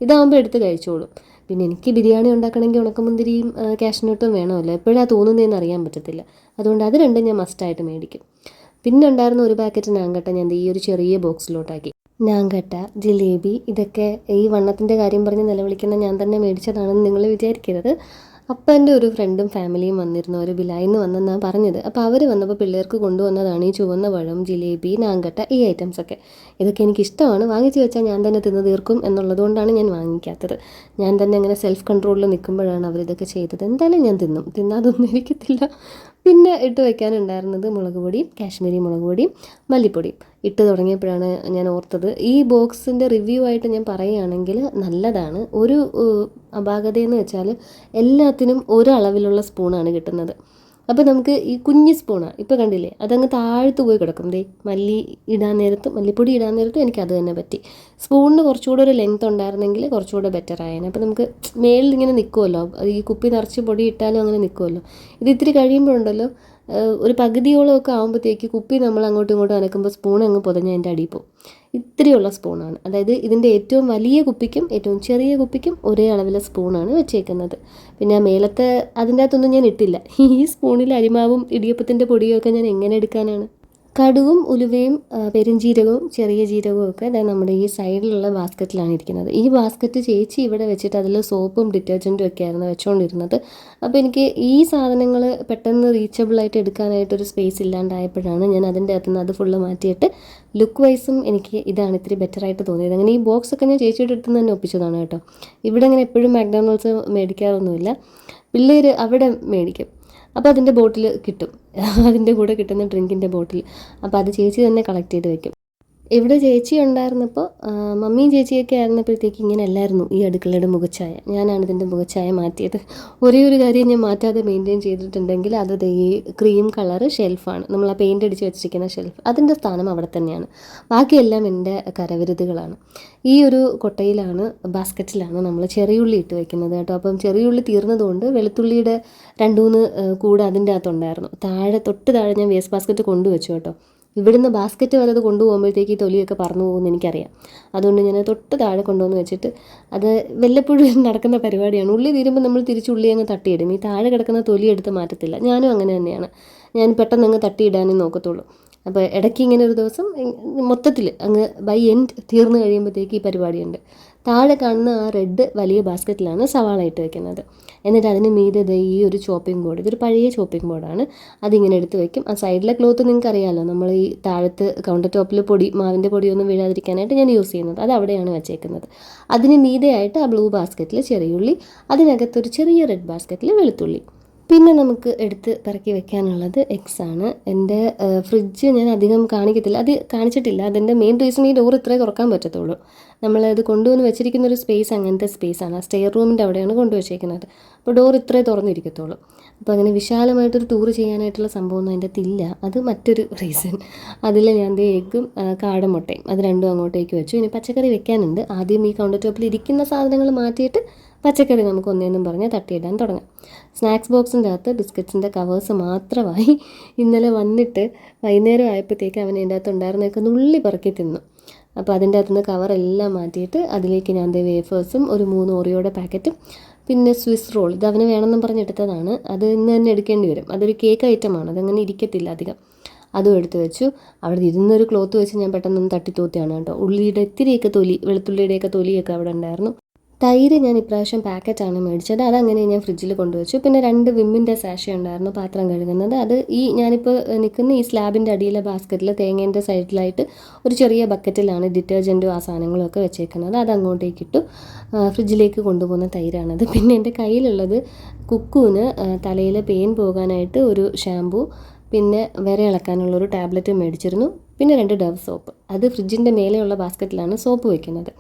ഇതാവുമ്പോൾ എടുത്ത് കഴിച്ചോളും. പിന്നെ എനിക്ക് ബിരിയാണി ഉണ്ടാക്കണമെങ്കിൽ ഉണക്കമുന്തിരിയും കാഷ്നട്ടും വേണമല്ലോ. എപ്പോഴാണ് തോന്നുന്നതെന്ന് അറിയാൻ പറ്റത്തില്ല. അതുകൊണ്ട് അത് രണ്ടും ഞാൻ മസ്റ്റായിട്ട് മേടിക്കും. പിന്നെ ഉണ്ടായിരുന്ന ഒരു പാക്കറ്റ് നാങ്കട്ട ഞാൻ ഈ ഒരു ചെറിയ ബോക്സിലോട്ടാക്കി നാങ്കട്ട ജിലേബി ഇതൊക്കെ ഈ വണ്ണത്തിന്റെ കാര്യം പറഞ്ഞ് നിലവിളിക്കുന്ന ഞാൻ തന്നെ മേടിച്ചതാണെന്ന് നിങ്ങൾ വിചാരിക്കരുത്. അപ്പന്റെ ഒരു ഫ്രണ്ടും ഫാമിലിയും വന്നിരുന്നു. അവർ ബിലായിന്ന് വന്നെന്നാണ് പറഞ്ഞത്. അപ്പോൾ അവർ വന്നപ്പോൾ പിള്ളേർക്ക് കൊണ്ടുവന്നതാണ് ഈ ചുവന്ന പഴം ജിലേബി നാങ്കട്ട ഈ ഐറ്റംസ് ഒക്കെ. ഇതൊക്കെ എനിക്ക് ഇഷ്ടമാണ്. വാങ്ങിച്ചു വെച്ചാൽ ഞാൻ തന്നെ തിന്ന് തീർക്കും എന്നുള്ളതുകൊണ്ടാണ് ഞാൻ വാങ്ങിക്കാത്തത്. ഞാൻ തന്നെ അങ്ങനെ സെൽഫ് കൺട്രോളിൽ നിൽക്കുമ്പോഴാണ് അവരിതൊക്കെ ചെയ്തത്. എന്തായാലും ഞാൻ തിന്നും. തിന്നാതൊന്നും ഇരിക്കത്തില്ല. പിന്നെ ഇട്ട് വെക്കാനുണ്ടായിരുന്നത് മുളക് പൊടിയും കാശ്മീരി മുളക് പൊടിയും മല്ലിപ്പൊടിയും. ഇട്ട് തുടങ്ങിയപ്പോഴാണ് ഞാൻ ഓർത്തത്. ഈ ബോക്സിന്റെ റിവ്യൂ ആയിട്ട് ഞാൻ പറയുകയാണെങ്കിൽ നല്ലതാണ്. ഒരു അപാകതയെന്ന് വെച്ചാൽ എല്ലാത്തിനും ഒരളവിലുള്ള സ്പൂണാണ് കിട്ടുന്നത്. അപ്പോൾ നമുക്ക് ഈ കുഞ്ഞ് സ്പൂണാണ് ഇപ്പോൾ കണ്ടില്ലേ? അതങ്ങ് താഴ്ത്തു പോയി കിടക്കും. ദേ മല്ലി ഇടാൻ നേരത്തും മല്ലിപ്പൊടി ഇടാൻ നേരത്തും എനിക്ക് അത് തന്നെ പറ്റി. സ്പൂണിന് കുറച്ചുകൂടെ ഒരു ലെങ്ത് ഉണ്ടായിരുന്നെങ്കിൽ കുറച്ചുകൂടെ ബെറ്റർ ആയേനെ. അപ്പോൾ നമുക്ക് മേളിൽ ഇങ്ങനെ നിൽക്കുമല്ലോ ഈ കുപ്പി നിറച്ച് പൊടി ഇട്ടാലും അങ്ങനെ നിൽക്കുമല്ലോ ഇത് ഇത്തിരി കഴിയുമ്പോഴുണ്ടല്ലോ ഒരു പകുതിയോളമൊക്കെ ആകുമ്പോഴത്തേക്ക് കുപ്പി നമ്മൾ അങ്ങോട്ടും ഇങ്ങോട്ടും അനക്കുമ്പോൾ സ്പൂൺ അങ്ങ് പുതഞ്ഞ് അതിന്റെ അടിയിൽ പോകും. ഇത്രയുള്ള സ്പൂണാണ് അതായത് ഇതിന്റെ ഏറ്റവും വലിയ കുപ്പിക്കും ഏറ്റവും ചെറിയ കുപ്പിക്കും ഒരേ അളവിലെ സ്പൂണാണ് വെച്ചേക്കുന്നത്. പിന്നെ മേലത്തെ അതിന്റെ അകത്തൊന്നും ഞാൻ ഇട്ടില്ല. ഈ സ്പൂണിൽ അരിമാവും ഇടിയപ്പത്തിന്റെ പൊടിയൊക്കെ ഞാൻ എങ്ങനെ എടുക്കാനാണ്? കടുകും ഉലുവയും പെരുംജീരകവും ചെറിയ ജീരകവും ഒക്കെ നമ്മുടെ ഈ സൈഡിലുള്ള ബാസ്ക്കറ്റിലാണ് ഇരിക്കുന്നത്. ഈ ബാസ്ക്കറ്റ് ചേച്ചി ഇവിടെ വെച്ചിട്ട് അതിൽ സോപ്പും ഡിറ്റർജന്റും ഒക്കെ ആയിരുന്നു വെച്ചുകൊണ്ടിരുന്നത് അപ്പോൾ എനിക്ക് ഈ സാധനങ്ങൾ പെട്ടെന്ന് റീച്ചബിളായിട്ട് എടുക്കാനായിട്ടൊരു സ്പേസ് ഇല്ലാണ്ടായപ്പോഴാണ് ഞാൻ അതിന്റെ അകത്ത് നിന്ന് അത് ഫുള്ള് മാറ്റിയിട്ട് ലുക്ക് വൈസും എനിക്ക് ഇതാണ് ഇത്തിരി ബെറ്റർ ആയിട്ട് തോന്നിയത്. അങ്ങനെ ഈ ബോക്സ് ഒക്കെ ഞാൻ ചേച്ചിയുടെ അടുത്ത് നിന്ന് തന്നെ ഒപ്പിച്ചതാണ് കേട്ടോ. ഇവിടെ അങ്ങനെ എപ്പോഴും മാക്ഡോണൾഡ്സ് മേടിക്കാറൊന്നുമില്ല. പിള്ളേർ അവിടെ മേടിക്കും. അപ്പോൾ അതിന്റെ ബോട്ടിൽ കിട്ടും. അതിന്റെ കൂടെ കിട്ടുന്ന ഡ്രിങ്കിന്റെ ബോട്ടിൽ. അപ്പോൾ അത് ചേച്ചി തന്നെ കളക്ട് ചെയ്ത് വെക്കും. ഇവിടെ ചേച്ചി ഉണ്ടായിരുന്നപ്പോൾ മമ്മിയും ചേച്ചിയൊക്കെ ആയിരുന്നപ്പോഴത്തേക്ക് ഇങ്ങനെ അല്ലായിരുന്നു ഈ അടുക്കളയുടെ മുഖച്ഛായ ഞാനാണ് ഇതിന്റെ മുഖച്ഛായ മാറ്റിയത്. ഒരേ ഒരു കാര്യം ഞാൻ മാറ്റാതെ മെയിന്റെയിൻ ചെയ്തിട്ടുണ്ടെങ്കിൽ അത് ഈ ക്രീം കളറ് ഷെൽഫാണ് നമ്മൾ ആ പെയിന്റ് അടിച്ച് വെച്ചിരിക്കുന്ന ഷെൽഫ് അതിന്റെ സ്ഥാനം അവിടെ തന്നെയാണ്. ബാക്കിയെല്ലാം എന്റെ കരവിരുതുകളാണ്. ഈ ഒരു കൊട്ടയിലാണ് ബാസ്ക്കറ്റിലാണ് നമ്മൾ ചെറിയുള്ളി ഇട്ട് വെക്കുന്നത് കേട്ടോ. അപ്പം ചെറിയുള്ളി തീർന്നതുകൊണ്ട് വെളുത്തുള്ളിയുടെ രണ്ട് മൂന്ന് കൂട് അതിന്റെ അകത്തുണ്ടായിരുന്നു. താഴെ തൊട്ട് താഴെ ഞാൻ വേസ്റ്റ് ബാസ്ക്കറ്റ് കൊണ്ടുവച്ചു കേട്ടോ. ഇവിടുന്ന് ബാസ്ക്കറ്റ് വരെ അത് കൊണ്ടുപോകുമ്പോഴത്തേക്ക് ഈ തൊലിയൊക്കെ പറന്നു പോകുമെന്ന് എനിക്കറിയാം. അതുകൊണ്ട് ഞാൻ തൊട്ട് താഴെ കൊണ്ടുവന്ന് വെച്ചിട്ട് അത് വല്ലപ്പോഴും നടക്കുന്ന പരിപാടിയാണ്. ഉള്ളി തീരുമ്പോൾ നമ്മൾ തിരിച്ച് ഉള്ളി അങ്ങ് തട്ടിയിടും. ഈ താഴെ കിടക്കുന്ന തൊലി എടുത്ത് മാറ്റത്തില്ല. ഞാനും അങ്ങനെ തന്നെയാണ്. ഞാൻ പെട്ടെന്ന് അങ്ങ് തട്ടിയിടാനേ നോക്കത്തുള്ളൂ. അപ്പോൾ ഇടയ്ക്ക് ഇങ്ങനെ ഒരു ദിവസം മൊത്തത്തിൽ അങ്ങ് ബൈ എൻഡ് തീർന്നു കഴിയുമ്പോഴത്തേക്ക് ഈ പരിപാടിയുണ്ട്. താഴെ കാണുന്ന ആ റെഡ് വലിയ ബാസ്ക്കറ്റിലാണ് സവാള ഇട്ട് വെക്കുന്നത്. എന്നിട്ട് അതിന് മീതെ ഈ ഒരു ചോപ്പിംഗ് ബോർഡ് ഇതൊരു പഴയ ചോപ്പിംഗ് ബോർഡാണ് അതിങ്ങനെ എടുത്ത് വെക്കും. ആ സൈഡിലെ ക്ലോത്ത് നിങ്ങൾക്ക് അറിയാമല്ലോ നമ്മൾ ഈ താഴത്ത് കൗണ്ടർ ടോപ്പിൽ പൊടി മാവിന്റെ പൊടിയൊന്നും വീഴാതിരിക്കാനായിട്ട് ഞാൻ യൂസ് ചെയ്യുന്നത്. അത് അവിടെയാണ് വെച്ചേക്കുന്നത്. അതിന് മീതെയായിട്ട് ആ ബ്ലൂ ബാസ്ക്കറ്റിൽ ചെറിയുള്ളി അതിനകത്തൊരു ചെറിയ റെഡ് ബാസ്ക്കറ്റിൽ വെളുത്തുള്ളി. പിന്നെ നമുക്ക് എടുത്ത് പിറക്കി വെക്കാനുള്ളത് എക്സ് ആണ്. എന്റെ ഫ്രിഡ്ജ് ഞാൻ അധികം കാണിക്കത്തില്ല. അത് കാണിച്ചിട്ടില്ല. അതിന്റെ മെയിൻ റീസൺ ഈ ഡോർ ഇത്രേ തുറക്കാൻ പറ്റത്തുള്ളൂ. നമ്മളത് കൊണ്ടുവന്ന് വെച്ചിരിക്കുന്ന ഒരു സ്പേസ് അങ്ങനത്തെ സ്പേസാണ് ആ സ്റ്റെയർ റൂമിന്റെ അവിടെയാണ് കൊണ്ടുവച്ചേക്കുന്നത് അപ്പോൾ ഡോർ ഇത്രേ തുറന്നിരിക്കത്തുള്ളൂ. അപ്പോൾ അങ്ങനെ വിശാലമായിട്ടൊരു ടൂർ ചെയ്യാനായിട്ടുള്ള സംഭവമൊന്നും അതിന്റെ അകത്തില്ല അത് മറ്റൊരു റീസൺ അതിൽ ഞാൻ ദേ എഗ്ഗും ആ, കാടമുട്ടയും അത് രണ്ടും അങ്ങോട്ടേക്ക് വെച്ചു. ഇനി പച്ചക്കറി വെക്കാനുണ്ട്. ആദ്യം ഈ കൗണ്ടർ ടോപ്പിൽ ഇരിക്കുന്ന സാധനങ്ങൾ മാറ്റിയിട്ട് പച്ചക്കറി നമുക്ക് ഒന്നേന്നും പറഞ്ഞ് തട്ടിയിടാൻ തുടങ്ങാം. സ്നാക്സ് ബോക്സിന്റെ അകത്ത് ബിസ്ക്കറ്റ്സിന്റെ കവേഴ്സ് മാത്രമായി ഇന്നലെ വന്നിട്ട് വൈകുന്നേരം ആയപ്പോഴത്തേക്ക് അവൻ എന്റെ അകത്ത് ഉണ്ടായിരുന്നൊക്കെ നുള്ളി പറക്കി തിന്നു. അപ്പോൾ അതിന്റെ അകത്തുനിന്ന് കവറെല്ലാം മാറ്റിയിട്ട് അതിലേക്ക് ഞാൻ ദേ വേഫേഴ്സും ഒരു മൂന്ന് ഓറിയോയുടെ പാക്കറ്റും പിന്നെ സ്വിസ് റോൾ ഇത് അവന് വേണമെന്നും പറഞ്ഞെടുത്തതാണ് അത് ഇന്ന് തന്നെ എടുക്കേണ്ടി വരും. അതൊരു കേക്ക് ഐറ്റമാണ് അതങ്ങനെ ഇരിക്കത്തില്ല അധികം. അതും എടുത്തു വെച്ചു. അവിടെ ഇരുന്നൊരു ക്ലോത്ത് വെച്ച് ഞാൻ പെട്ടെന്ന് തട്ടിത്തോത്തിയാണ് കേട്ടോ. ഉള്ളിയുടെ ഇത്തിരിയൊക്കെ തൊലി വെളുത്തുള്ളിയുടെയൊക്കെ തൊലിയൊക്കെ അവിടെ ഉണ്ടായിരുന്നു. തൈര് ഞാൻ ഇപ്രാവശ്യം പാക്കറ്റാണ് മേടിച്ചത്. അതങ്ങനെ ഞാൻ ഫ്രിഡ്ജിൽ കൊണ്ടുവച്ചു. പിന്നെ രണ്ട് വിമ്മിന്റെ സാഷ ഉണ്ടായിരുന്നു പാത്രം കഴുകുന്നത്. അത് ഈ ഞാനിപ്പോൾ നിൽക്കുന്ന ഈ സ്ലാബിന്റെ അടിയിലെ ബാസ്ക്കറ്റിൽ തേങ്ങേന്റെ സൈഡിലായിട്ട് ഒരു ചെറിയ ബക്കറ്റിലാണ് ഡിറ്റർജന്റും ആ സാധനങ്ങളും ഒക്കെ വെച്ചേക്കുന്നത്. അത് അങ്ങോട്ടേക്ക് ഇട്ടു. ഫ്രിഡ്ജിലേക്ക് കൊണ്ടുപോകുന്ന തൈരാണത്. പിന്നെ എന്റെ കയ്യിലുള്ളത് കുക്കുവിന് തലയിൽ പെയിൻ പോകാനായിട്ട് ഒരു ഷാമ്പു പിന്നെ വരെ ഇളക്കാനുള്ള ഒരു ടാബ്ലറ്റ് മേടിച്ചിരുന്നു. പിന്നെ രണ്ട് ഡവ് സോപ്പ്. അത് ഫ്രിഡ്ജിന്റെ മേലെയുള്ള ബാസ്ക്കറ്റിലാണ് സോപ്പ് വയ്ക്കുന്നത്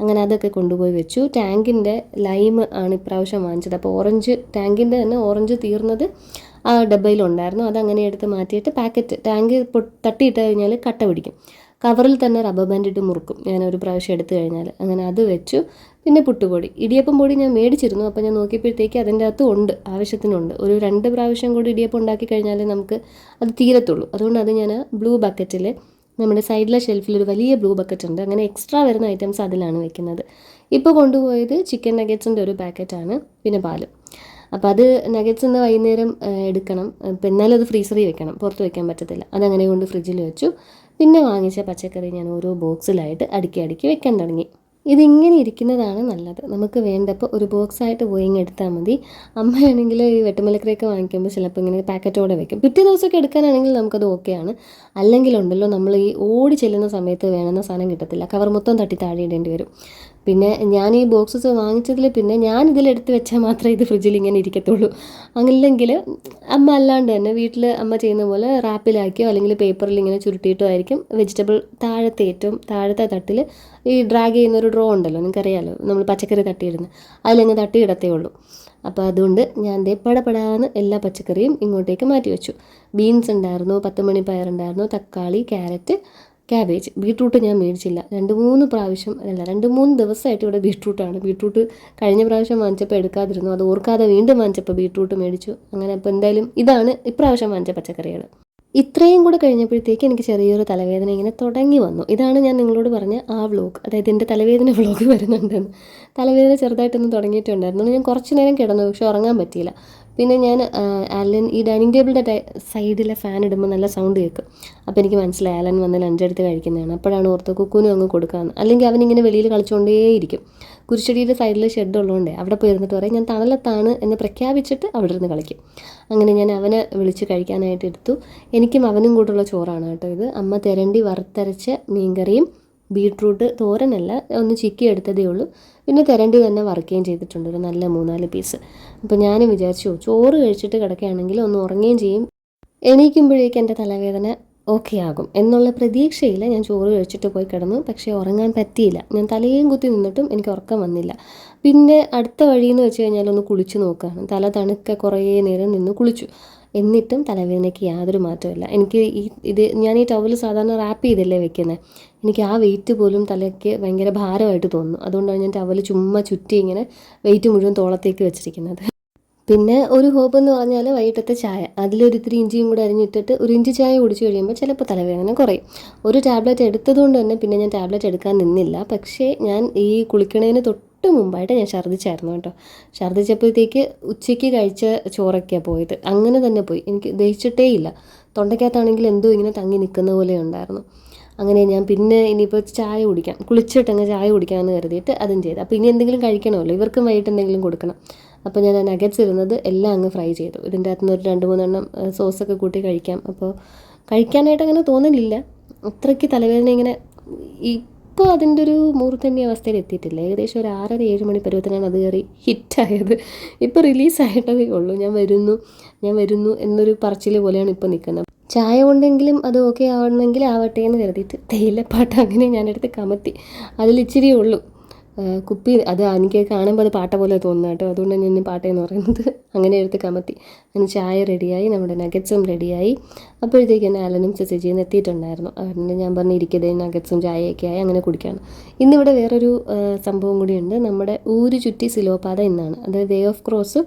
അങ്ങനെ അതൊക്കെ കൊണ്ടുപോയി വെച്ചു. ടാങ്കിന്റെ ലൈം ആണ് ഇപ്രാവശ്യം വാങ്ങിച്ചത്. അപ്പോൾ ഓറഞ്ച് ടാങ്കിന്റെ തന്നെ ഓറഞ്ച് തീർന്നത് ആ ഡബ്ബയിലുണ്ടായിരുന്നു അതങ്ങനെ എടുത്ത് മാറ്റിയിട്ട് പാക്കറ്റ് ടാങ്ക് തട്ടിയിട്ട് കഴിഞ്ഞാൽ കട്ട പിടിക്കും. കവറിൽ തന്നെ റബ്ബർ ബാൻഡ് ഇട്ട് മുറുക്കും. ഞാൻ ഒരു പ്രാവശ്യം എടുത്തു കഴിഞ്ഞാൽ. അങ്ങനെ അത് വെച്ചു. പിന്നെ പുട്ടുപൊടി. ഇടിയപ്പം പൊടി ഞാൻ മേടിച്ചിരുന്നു. അപ്പോൾ ഞാൻ നോക്കിയപ്പോഴത്തേക്ക് അതിന്റെ അകത്ത് ഉണ്ട്. ആവശ്യത്തിനുണ്ട്. ഒരു രണ്ട് പ്രാവശ്യം കൂടി ഇടിയപ്പം ഉണ്ടാക്കി കഴിഞ്ഞാൽ നമുക്ക് അത് തീരത്തുള്ളൂ. അതുകൊണ്ട് അത് ഞാൻ ബ്ലൂ ബക്കറ്റിൽ നമ്മുടെ സൈഡിലെ ഷെൽഫിൽ ഒരു വലിയ ബ്ലൂ ബക്കറ്റ് ഉണ്ട്. അങ്ങനെ എക്സ്ട്രാ വരുന്ന ഐറ്റംസ് അതിലാണ് വെക്കുന്നത്. ഇപ്പോൾ കൊണ്ടുപോയത് ചിക്കൻ നഗറ്റ്സിന്റെ ഒരു പാക്കറ്റാണ് പിന്നെ പാലും. അപ്പോൾ അത് നഗറ്റ്സ് ഇന്ന് വൈകുന്നേരം എടുക്കണം. ഇപ്പം എന്നാലും അത് ഫ്രീസറിൽ വെക്കണം. പുറത്ത് വെക്കാൻ പറ്റത്തില്ല. അതങ്ങനെ കൊണ്ട് ഫ്രിഡ്ജിൽ വെച്ചു. പിന്നെ വാങ്ങിച്ച പച്ചക്കറി ഞാൻ ഓരോ ബോക്സിലായിട്ട് അടുക്കി അടുക്കി വെക്കാൻ തുടങ്ങി. ഇതിങ്ങനെ ഇരിക്കുന്നതാണ് നല്ലത്. നമുക്ക് വേണ്ടപ്പോൾ ഒരു ബോക്സായിട്ട് പോയി ഇങ്ങ് എടുത്താൽ മതി. അമ്മയാണെങ്കിൽ ഈ വെട്ടുമലക്കറിയൊക്കെ വാങ്ങിക്കുമ്പോൾ ചിലപ്പോൾ ഇങ്ങനെ പാക്കറ്റോടെ വെക്കും. പിറ്റേ ദിവസമൊക്കെ എടുക്കാനാണെങ്കിൽ നമുക്കത് ഓക്കെയാണ് അല്ലെങ്കിലുണ്ടല്ലോ നമ്മൾ ഈ ഓടി ചെല്ലുന്ന സമയത്ത് വേണമെന്ന സാധനം കിട്ടത്തില്ല. കവർ മൊത്തം തട്ടി താഴെ ഇടേണ്ടി വരും. പിന്നെ ഞാൻ ഈ ബോക്സസ് വാങ്ങിച്ചതിൽ പിന്നെ ഞാൻ ഇതിലെടുത്ത് വെച്ചാൽ മാത്രമേ ഇത് ഫ്രിഡ്ജിൽ ഇങ്ങനെ ഇരിക്കത്തുള്ളൂ. അല്ലെങ്കിൽ അമ്മ അല്ലാണ്ട് തന്നെ വീട്ടിൽ അമ്മ ചെയ്യുന്ന പോലെ റാപ്പിലാക്കിയോ അല്ലെങ്കിൽ പേപ്പറിൽ ഇങ്ങനെ ചുരുട്ടിയിട്ടോ ആയിരിക്കും വെജിറ്റബിൾ താഴത്തെ ഏറ്റവും താഴത്തെ തട്ടിൽ ഈ ഡ്രാഗ് ചെയ്യുന്ന ഒരു ഡ്രോ ഉണ്ടല്ലോ നിങ്ങൾക്കറിയാലോ? നമ്മൾ പച്ചക്കറി തട്ടിയിടുന്നത് അതിലങ്ങ് തട്ടിയിടത്തേ ഉള്ളൂ. അപ്പോൾ അതുകൊണ്ട് ഞാൻ ദേ പടപടാന്ന് എല്ലാ പച്ചക്കറിയും ഇങ്ങോട്ടേക്ക് മാറ്റി വെച്ചു. ബീൻസ് ഉണ്ടായിരുന്നു പത്ത് മണി പയറുണ്ടായിരുന്നു തക്കാളി ക്യാരറ്റ് ക്യാബേജ് ബീട്രൂട്ട് ഞാൻ മേടിച്ചില്ല. രണ്ട് മൂന്ന് പ്രാവശ്യം അല്ല രണ്ട് മൂന്ന് ദിവസമായിട്ട് ഇവിടെ ബീട്രൂട്ടാണ് ബീട്രൂട്ട് കഴിഞ്ഞ പ്രാവശ്യം വാങ്ങിച്ചപ്പോൾ എടുക്കാതിരുന്നു. അത് ഓർക്കാതെ വീണ്ടും വാങ്ങിച്ചപ്പോൾ ബീട്രൂട്ട് മേടിച്ചു. അങ്ങനെ അപ്പോൾ എന്തായാലും ഇതാണ് ഇപ്രാവശ്യം വാങ്ങിച്ച പച്ചക്കറികൾ ഇത്രയും കൂടെ കഴിഞ്ഞപ്പോഴത്തേക്ക് എനിക്ക് ചെറിയൊരു തലവേദന ഇങ്ങനെ തുടങ്ങി വന്നു. ഇതാണ് ഞാൻ നിങ്ങളോട് പറഞ്ഞ ആ വ്ലോഗ് അതായത് എന്റെ തലവേദന വ്ലോഗ് വരുന്നുണ്ടെന്ന്. തലവേദന ചെറുതായിട്ടൊന്നും തുടങ്ങിയിട്ടുണ്ടായിരുന്നു. ഞാൻ കുറച്ച് നേരം കിടന്നു പക്ഷെ ഉറങ്ങാൻ പറ്റിയില്ല. പിന്നെ ഞാൻ ആലൻ ഈ ഡൈനിങ് ടേബിളിന്റെ സൈഡിലെ ഫാൻ ഇടുമ്പോൾ നല്ല സൗണ്ട് കേൾക്കും. അപ്പോൾ എനിക്ക് മനസ്സിലായി ആലൻ വന്ന് ലഞ്ചെടുത്ത് കഴിക്കുന്നതാണ്. അപ്പോഴാണ് ഓർത്ത് കുക്കുനും അങ്ങ് കൊടുക്കാമെന്ന് അല്ലെങ്കിൽ അവനിങ്ങനെ വെളിയിൽ കളിച്ചുകൊണ്ടേയിരിക്കും കുരിശടിയുടെ സൈഡിൽ ഷെഡ് ഉള്ളതുകൊണ്ട് അവിടെ പോയി ഇരുന്നിട്ട് പറയും ഞാൻ തണലത്താണ് എന്ന് പ്രഖ്യാപിച്ചിട്ട് അവിടെ ഇരുന്ന് കളിക്കും. അങ്ങനെ ഞാൻ അവനെ വിളിച്ച് കഴിക്കാനായിട്ട് എടുത്തു. എനിക്കും അവനും കൂടെയുള്ള ചോറാണ് കേട്ടോ ഇത്. അമ്മ തിരണ്ടി വറുത്തരച്ച മീൻകറിയും ബീട്രൂട്ട് തോരനല്ല ഒന്ന് ചിക്കി എടുത്തതേ ഉള്ളൂ. പിന്നെ തിരണ്ടി തന്നെ വറുക്കുകയും ചെയ്തിട്ടുണ്ട്. ഒരു നല്ല മൂന്നാൽ പീസ്. അപ്പോൾ ഞാനും വിചാരിച്ചു ചോറ് കഴിച്ചിട്ട് കിടക്കുകയാണെങ്കിൽ ഒന്ന് ഉറങ്ങുകയും ചെയ്യും. എണീക്കുമ്പോഴേക്ക് എന്റെ തലവേദന ഓക്കെ ആകും. എന്നുള്ള പ്രതീക്ഷയിൽ ഞാൻ ചോറ് കഴിച്ചിട്ട് പോയി കിടന്നു. പക്ഷേ ഉറങ്ങാൻ പറ്റിയില്ല. ഞാൻ തലയും കുത്തി നിന്നിട്ടും എനിക്ക് ഉറക്കം വന്നില്ല. പിന്നെ അടുത്ത വഴിയെന്ന് വെച്ച് കഴിഞ്ഞാൽ ഒന്ന് കുളിച്ചു നോക്കുകയാണ് തല തണുക്ക കുറേ നേരം നിന്ന് കുളിച്ചു. എന്നിട്ടും തലവേദനയ്ക്ക് യാതൊരു മാറ്റമില്ല എനിക്ക് ഈ ഇത് ഞാൻ ഈ ടവൽ സാധാരണ റാപ്പ് ചെയ്തല്ലേ വെക്കുന്നത് എനിക്ക് ആ വെയിറ്റ് പോലും തലയ്ക്ക് ഭയങ്കര ഭാരമായിട്ട് തോന്നുന്നു. അതുകൊണ്ടാണ് ഞാൻ ടവൽ ചുമ്മാ ചുറ്റി ഇങ്ങനെ വെയിറ്റ് മുഴുവൻ തോളത്തേക്ക് വെച്ചിരിക്കുന്നത്. പിന്നെ ഒരു ഹോപ്പ് എന്ന് പറഞ്ഞാൽ വൈകിട്ടത്തെ ചായ. അതിലൊരു ഇത്തിരി ഇഞ്ചിയും കൂടെ അരിഞ്ഞിട്ടിട്ട് ഒരു ഇഞ്ചി ചായ കുടിച്ച് കഴിയുമ്പോൾ ചിലപ്പോൾ തലവേദന കുറയും. ഒരു ടാബ്ലറ്റ് എടുത്തതുകൊണ്ട് തന്നെ പിന്നെ ഞാൻ ടാബ്ലറ്റ് എടുക്കാൻ നിന്നില്ല. പക്ഷേ ഞാൻ ഈ കുളിക്കണതിന് തൊട്ട് മുമ്പായിട്ട് ഞാൻ ഛർദ്ദിച്ചായിരുന്നു കേട്ടോ. ഛർദ്ദിച്ചപ്പോഴത്തേക്ക് ഉച്ചയ്ക്ക് കഴിച്ച ചോറൊക്കെയാണ് പോയത്. അങ്ങനെ തന്നെ പോയി. എനിക്ക് ദഹിച്ചിട്ടേ ഇല്ല തൊണ്ടയ്ക്കകത്താണെങ്കിൽ എന്തോ ഇങ്ങനെ തങ്ങി നിൽക്കുന്ന പോലെ ഉണ്ടായിരുന്നു. അങ്ങനെ ഞാൻ പിന്നെ ഇനിയിപ്പോൾ ചായ കുടിക്കാം. കുളിച്ചിട്ട് അങ്ങ് ചായ കുടിക്കാമെന്ന് കരുതിയിട്ട് അതും ചെയ്തു. അപ്പോൾ ഇനി എന്തെങ്കിലും കഴിക്കണമല്ലോ? ഇവർക്കും വൈകിട്ട് എന്തെങ്കിലും കൊടുക്കണം. അപ്പോൾ ഞാൻ ആ നഗറ്റ്സ് ഇരുന്നത് എല്ലാം അങ്ങ് ഫ്രൈ ചെയ്തു. ഇതിന്റെ അകത്തുനിന്ന് ഒരു രണ്ട് മൂന്നെണ്ണം സോസൊക്കെ കൂട്ടി കഴിക്കാം. അപ്പോൾ കഴിക്കാനായിട്ട് അങ്ങനെ തോന്നലില്ല. അത്രയ്ക്ക് തലവേദന ഇങ്ങനെ ഇപ്പോൾ അതിന്റെ ഒരു മൂർധന്യ അവസ്ഥയിൽ എത്തിയിട്ടില്ല. ഏകദേശം ഒരു ആറര ഏഴ് മണി പരുവത്തിനാണ് അത് കയറി ഹിറ്റായത് ഇപ്പോൾ റിലീസായിട്ടതേ ഉള്ളൂ. ഞാൻ വരുന്നു ഞാൻ വരുന്നു എന്നൊരു പറച്ചിൽ പോലെയാണ് ഇപ്പോൾ നിൽക്കുന്നത്. ചായ കൊണ്ടെങ്കിലും അത് ഓക്കെ ആവണമെങ്കിൽ ആവട്ടെ എന്ന് കരുതിയിട്ട് തേയിലപ്പാട്ട് അങ്ങനെ ഞാനെടുത്ത് കമത്തി. അതിലിച്ചിരി ഉള്ളു. കുപ്പി അത് എനിക്ക് കാണുമ്പോൾ അത് പാട്ട പോലെ തോന്നുന്നു കേട്ടോ. അതുകൊണ്ടാണ് ഞാൻ പാട്ടയെന്ന് പറയുന്നത്. അങ്ങനെ എടുത്ത് കമത്തി. അങ്ങനെ ചായ റെഡിയായി നമ്മുടെ നഗറ്റ്സും റെഡിയായി അപ്പോഴത്തേക്ക് തന്നെ അലനും സെസിജിയും എത്തിയിട്ടുണ്ടായിരുന്നു. അതുകൊണ്ട് ഞാൻ പറഞ്ഞു ഇരിക്കതേ നഗറ്റ്സും ചായയൊക്കെ ആയി അങ്ങനെ കുടിക്കുകയാണ് ഇന്നിവിടെ വേറൊരു സംഭവം കൂടിയുണ്ട് നമ്മുടെ ഊര് ചുറ്റി സിലോപാത എന്നാണ് അതായത് വേ ഓഫ് ക്രോസ്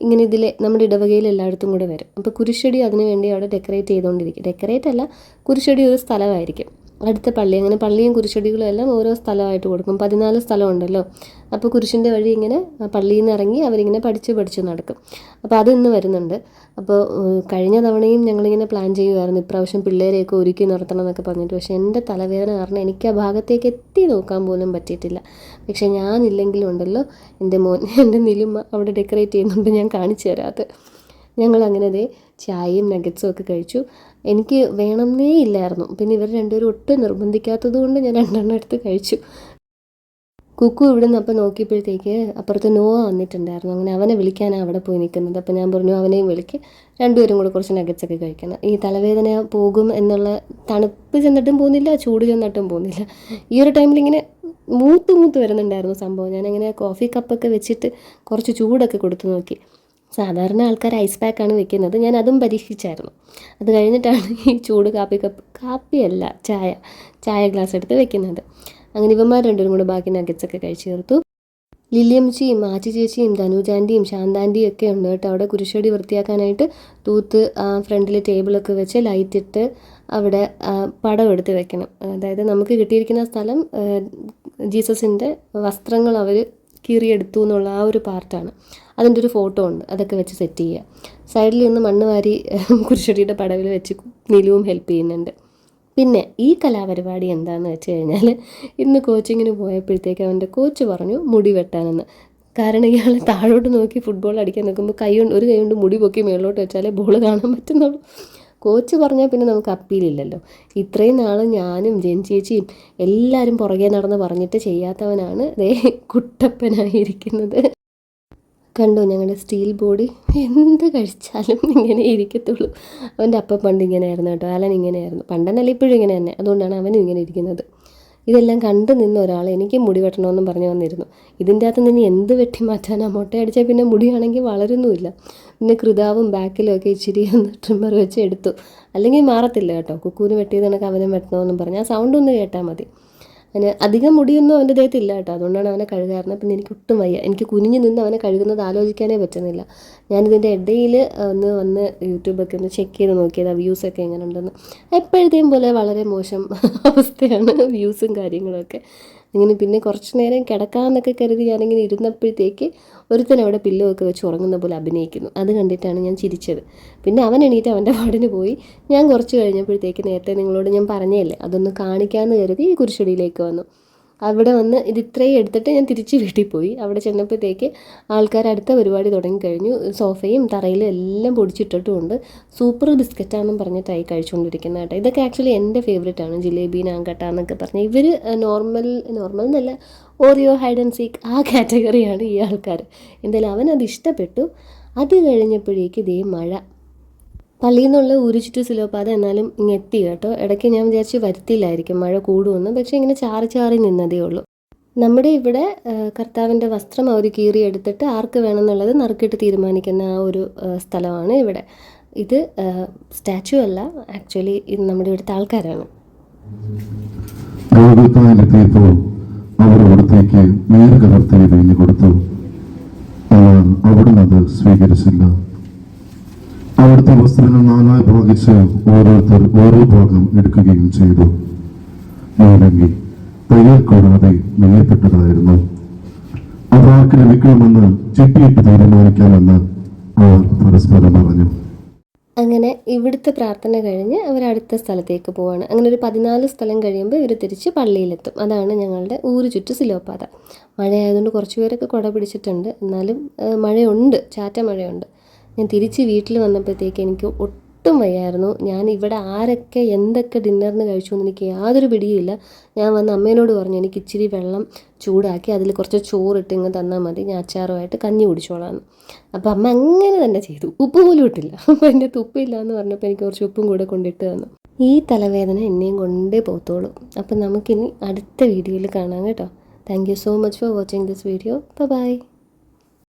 ഇങ്ങനെ ഇതിൽ നമ്മുടെ ഇടവകയിൽ എല്ലായിടത്തും കൂടെ വരും. അപ്പോൾ കുരിശടി അതിന് വേണ്ടി അവിടെ ഡെക്കറേറ്റ് ചെയ്തുകൊണ്ടിരിക്കും. ഡെക്കറേറ്റ് അല്ല കുരിശടി ഒരു സ്ഥലമായിരിക്കും. അടുത്ത പള്ളി അങ്ങനെ പള്ളിയും കുരിശടികളും എല്ലാം ഓരോ സ്ഥലമായിട്ട് കൊടുക്കും. പതിനാല് സ്ഥലമുണ്ടല്ലോ. അപ്പോൾ കുരിശിന്റെ വഴി ഇങ്ങനെ പള്ളിയിൽ നിന്ന് ഇറങ്ങി അവരിങ്ങനെ പഠിച്ച് പഠിച്ച് നടക്കും. അപ്പോൾ അതിന്ന് വരുന്നുണ്ട്. അപ്പോൾ കഴിഞ്ഞ തവണയും ഞങ്ങളിങ്ങനെ പ്ലാൻ ചെയ്യുമായിരുന്നു ഇപ്രാവശ്യം പിള്ളേരെയൊക്കെ ഒരുക്കി നിർത്തണം എന്നൊക്കെ പറഞ്ഞിട്ട്. പക്ഷേ എന്റെ തലവേദന കാരണം എനിക്ക് ആ ഭാഗത്തേക്ക് എത്തി നോക്കാൻ പോലും പറ്റിയിട്ടില്ല. പക്ഷേ ഞാനില്ലെങ്കിലും ഉണ്ടല്ലോ. എന്റെ മോൻ എന്റെ നിലുമ്മ അവിടെ ഡെക്കറേറ്റ് ചെയ്യുന്നുണ്ട് ഞാൻ കാണിച്ചു തരാത് ഞങ്ങൾ അങ്ങനെ ദേ ചായയും നഗറ്റ്സും ഒക്കെ കഴിച്ചു. എനിക്ക് വേണമെന്നേ ഇല്ലായിരുന്നു. പിന്നെ ഇവർ രണ്ടുപേരും ഒട്ടും നിർബന്ധിക്കാത്തത് കൊണ്ട് ഞാൻ രണ്ടെണ്ണം എടുത്ത് കഴിച്ചു. കുക്കു ഇവിടെ നിന്ന് അപ്പം നോക്കിയപ്പോഴത്തേക്ക് അപ്പുറത്ത് നോവ വന്നിട്ടുണ്ടായിരുന്നു. അങ്ങനെ അവനെ വിളിക്കാനാണ് അവിടെ പോയി നിൽക്കുന്നത്. അപ്പം ഞാൻ പറഞ്ഞു അവനെയും വിളിക്ക്. രണ്ടുപേരും കൂടെ കുറച്ച് നഗറ്റ്സ് ഒക്കെ കഴിക്കണം. ഈ തലവേദന പോകും എന്നുള്ള തണുപ്പ് ചെന്നിട്ടും പോകുന്നില്ല ചൂട് ചെന്നിട്ടും പോകുന്നില്ല. ഈ ഒരു ടൈമിൽ ഇങ്ങനെ മൂത്ത് മൂത്ത് വരുന്നുണ്ടായിരുന്നു സംഭവം. ഞാനങ്ങനെ കോഫി കപ്പൊക്കെ വെച്ചിട്ട് കുറച്ച് ചൂടൊക്കെ കൊടുത്തു നോക്കി. സാധാരണ ആൾക്കാർ ഐസ് പാക്കാണ് വെക്കുന്നത്. ഞാൻ അതും പരീക്ഷിച്ചായിരുന്നു. അത് കഴിഞ്ഞിട്ടാണ് ഈ ചൂട് കാപ്പി കപ്പ് കാപ്പിയല്ല ചായ ചായ ഗ്ലാസ് എടുത്ത് വെക്കുന്നത്. അങ്ങനെ ഇവന്മാർ രണ്ടുപേരും കൂടെ ബാക്കി നഗറ്റ്സ് ഒക്കെ കഴിച്ചു തീർത്തു. ലില്ലിയമ്മച്ചിയും മാച്ചി ചേച്ചിയും ധനുജാന്റിയും ശാന്താന്റിയും ഒക്കെ ഉണ്ട് കേട്ടോ. അവിടെ കുരിശടി വൃത്തിയാക്കാനായിട്ട് തൂത്ത് ഫ്രണ്ടിൽ ടേബിളൊക്കെ വെച്ച് ലൈറ്റ് ഇട്ട് അവിടെ പടം എടുത്ത് വെക്കണം. അതായത് നമുക്ക് കിട്ടിയിരിക്കുന്ന സ്ഥലം ജീസസിന്റെ വസ്ത്രങ്ങൾ അവർ കീറിയെടുത്തു എന്നുള്ള ആ ഒരു പാർട്ടാണ് അതിന്റെ ഒരു ഫോട്ടോ ഉണ്ട്. അതൊക്കെ വെച്ച് സെറ്റ് ചെയ്യുക. സൈഡിൽ നിന്ന് മണ്ണ് വാരി കുരിശടിയുടെ പടവിൽ വെച്ച് നിലുവും ഹെൽപ്പ് ചെയ്യുന്നുണ്ട്. പിന്നെ ഈ കലാപരിപാടി എന്താണെന്ന് വെച്ച് കഴിഞ്ഞാൽ ഇന്ന് കോച്ചിങ്ങിന് പോയപ്പോഴത്തേക്ക് അവന്റെ കോച്ച് പറഞ്ഞു മുടി വെട്ടാനെന്ന്. കാരണം ഇയാൾ താഴോട്ട് നോക്കി ഫുട്ബോൾ അടിക്കാൻ നിൽക്കുമ്പോൾ കൈ കൊണ്ട് ഒരു കൈ കൊണ്ട് മുടി പൊക്കി മേളിലോട്ട് വെച്ചാലേ ബോൾ കാണാൻ പറ്റുന്നുള്ളൂ. കോച്ച് പറഞ്ഞാൽ പിന്നെ നമുക്ക് അപ്പീലില്ലല്ലോ ഇത്രയും നാൾ ഞാനും ജെൻ ചേച്ചിയും എല്ലാവരും പുറകെ നടന്ന് പറഞ്ഞിട്ട് ചെയ്യാത്തവനാണ് ദേ കുട്ടപ്പനായിരിക്കുന്നത്. കണ്ടോ ഞങ്ങളുടെ സ്റ്റീൽ ബോഡി? എന്ത് കഴിച്ചാലും ഇങ്ങനെ ഇരിക്കത്തുള്ളൂ. അവന്റെ അപ്പ പണ്ട് ഇങ്ങനെയായിരുന്നു കേട്ടോ. അലൻ ഇങ്ങനെയായിരുന്നു. പണ്ടെന്നല്ല ഇപ്പോഴും ഇങ്ങനെ തന്നെ. അതുകൊണ്ടാണ് അവനും ഇങ്ങനെ ഇരിക്കുന്നത്. ഇതെല്ലാം കണ്ടു നിന്ന ഒരാൾ എനിക്ക് മുടി വെട്ടണമെന്നും പറഞ്ഞു വന്നിരുന്നു. ഇതിന്റെ അകത്ത് നിന്ന് എന്ത് വെട്ടി മാറ്റാനാണ് മുട്ടയടിച്ചാൽ പിന്നെ മുടിയാണെങ്കിൽ വളരുന്നുമില്ല. പിന്നെ കൃതാവും ബാക്കിലും ഒക്കെ ഇച്ചിരി ഒന്ന് ട്രിമ്മർ വെച്ച് എടുത്തു. അല്ലെങ്കിൽ മാറത്തില്ല കേട്ടോ. കുക്കൂന് വെട്ടിയത് കണക്ക് അവനും വെട്ടണമെന്നും പറഞ്ഞു. ആ സൗണ്ട് ഒന്ന് കേട്ടാൽ മതി. അതിന് അധികം മുടിയൊന്നും അവന്റെ ദേഹത്തില്ല കേട്ടോ. അതുകൊണ്ടാണ് അവനെ കഴുകാറുന്നത് പിന്നെ എനിക്ക് ഒട്ടും വയ്യ. എനിക്ക് കുനിഞ്ഞ് നിന്ന് അവനെ കഴുകുന്നത് ആലോചിക്കാനേ പറ്റുന്നില്ല. ഞാനിതിന്റെ ഇടയിൽ ഒന്ന് വന്ന് യൂട്യൂബൊക്കെ ഒന്ന് ചെക്ക് ചെയ്ത് നോക്കിയത് വ്യൂസൊക്കെ എങ്ങനെ ഉണ്ടെന്ന് എപ്പോഴത്തെയും പോലെ വളരെ മോശം അവസ്ഥയാണ് വ്യൂസും കാര്യങ്ങളൊക്കെ. ഇങ്ങനെ പിന്നെ കുറച്ച് നേരം കിടക്കാമെന്നൊക്കെ കരുതി ഞാനിങ്ങനെ ഇരുന്നപ്പോഴത്തേക്ക് ഒരുത്തൻ അവിടെ പില്ലോ ഒക്കെ വെച്ച് ഉറങ്ങുന്ന പോലെ അഭിനയിക്കുന്നു. അത് കണ്ടിട്ടാണ് ഞാൻ ചിരിച്ചത്. പിന്നെ അവൻ എണീറ്റ് അവന്റെ പാടിന് പോയി. ഞാൻ കുറച്ച് കഴിഞ്ഞപ്പോഴത്തേക്ക് നേരത്തെ നിങ്ങളോട് ഞാൻ പറഞ്ഞതല്ലേ അതൊന്ന് കാണിക്കാമെന്ന് കരുതി കുരിശടിയിലേക്ക് വന്നു. അവിടെ വന്ന് ഇത് ഇത്രയും എടുത്തിട്ട് ഞാൻ തിരിച്ച് വീട്ടിൽ പോയി. അവിടെ ചെന്നപ്പോഴത്തേക്ക് ആൾക്കാർ അടുത്ത പരിപാടി തുടങ്ങിക്കഴിഞ്ഞു. സോഫയും തറയിലും എല്ലാം പൊടിച്ചിട്ടിട്ടുമുണ്ട്. സൂപ്പർ ബിസ്ക്കറ്റാണെന്നും പറഞ്ഞിട്ടായി കഴിച്ചുകൊണ്ടിരിക്കുന്നത് കേട്ടോ. ഇതൊക്കെ ആക്ച്വലി എന്റെ ഫേവറേറ്റ് ആണ്. ജിലേബി നാങ്കട്ട എന്നൊക്കെ പറഞ്ഞ് ഇവർ നോർമൽ നോർമൽ എന്നല്ല ഓറിയോ ഹൈഡ് ആൻഡ് സീക്ക് ആ കാറ്റഗറിയാണ് ഈ ആൾക്കാർ എന്തായാലും അവനത് ഇഷ്ടപ്പെട്ടു. അത് കഴിഞ്ഞപ്പോഴേക്ക് ഇതേ മഴ. പള്ളിയിൽ നിന്നുള്ള ഊരുചുറ്റു സിലോപ്പാത എന്നാലും ഇങ്ങ് എത്തി കേട്ടോ. ഇടയ്ക്ക് ഞാൻ വിചാരിച്ച് വരുത്തിയില്ലായിരിക്കും മഴ കൂടുമെന്ന്. പക്ഷേ ഇങ്ങനെ ചാറി ചാറി നിന്നതേ ഉള്ളൂ. നമ്മുടെ ഇവിടെ കർത്താവിന്റെ വസ്ത്രം അവർ കീറിയെടുത്തിട്ട് ആർക്ക് വേണമെന്നുള്ളത് നറുക്കിട്ട് തീരുമാനിക്കുന്ന ആ ഒരു സ്ഥലമാണ് ഇവിടെ. ഇത് സ്റ്റാച്ചു അല്ല ആക്ച്വലി ഇത് നമ്മുടെ ഇവിടുത്തെ ആൾക്കാരാണ്. അവർ അവിടുന്ന് അത് സ്വീകരിച്ചില്ല. അവിടുത്തെ വസ്ത്രങ്ങൾ നാലായി ഭാഗിച്ച് ഓരോരുത്തർ ഓരോ ഭാഗം എടുക്കുകയും ചെയ്തു. മേലങ്കി തയ്യൽ കൂടാതെ നെയ്യപ്പെട്ടതായിരുന്നു അത് ആർക്ക് ലഭിക്കണമെന്ന് ചിട്ടിയിട്ട് തീരുമാനിക്കാമെന്ന് അവർ പരസ്പരം പറഞ്ഞു. അങ്ങനെ ഇവിടുത്തെ പ്രാർത്ഥന കഴിഞ്ഞ് അവർ അടുത്ത സ്ഥലത്തേക്ക് പോവാണ്. അങ്ങനെ ഒരു പതിനാല് സ്ഥലം കഴിയുമ്പോൾ ഇവർ തിരിച്ച് പള്ളിയിലെത്തും. അതാണ് ഞങ്ങളുടെ ഊര് ചുറ്റു സിലോപ്പാത മഴയായതുകൊണ്ട് കുറച്ച് പേരൊക്കെ കുട പിടിച്ചിട്ടുണ്ട് എന്നാലും മഴയുണ്ട്. ചാറ്റ മഴയുണ്ട്. ഞാൻ തിരിച്ച് വീട്ടിൽ വന്നപ്പോഴത്തേക്ക് എനിക്ക് ഒട്ടും വയ്യായിരുന്നു. ഞാൻ ഇവിടെ ആരൊക്കെ എന്തൊക്കെ ഡിന്നറിന് കഴിച്ചു എന്ന് എനിക്ക് യാതൊരു പിടിയില്ല ഞാൻ വന്ന് അമ്മേനോട് പറഞ്ഞു എനിക്ക് ഇച്ചിരി വെള്ളം ചൂടാക്കി അതിൽ കുറച്ച് ചോറിട്ട് ഇങ്ങ് തന്നാൽ മതി. ഞാൻ അച്ചാറുമായിട്ട് കഞ്ഞി കുടിച്ചോളാം അപ്പോൾ അമ്മ അങ്ങനെ തന്നെ ചെയ്തു. ഉപ്പ് പോലും ഇട്ടില്ല. അപ്പോൾ എന്റെ തുപ്പില്ല എന്ന് പറഞ്ഞപ്പോൾ എനിക്ക് കുറച്ച് ഉപ്പും കൂടെ കൊണ്ടിട്ട് തന്നു. ഈ തലവേദന എന്നെയും കൊണ്ടേ പോത്തോളൂ അപ്പം നമുക്കിനി അടുത്ത വീഡിയോയിൽ കാണാം കേട്ടോ. Thank you so much for watching this video bye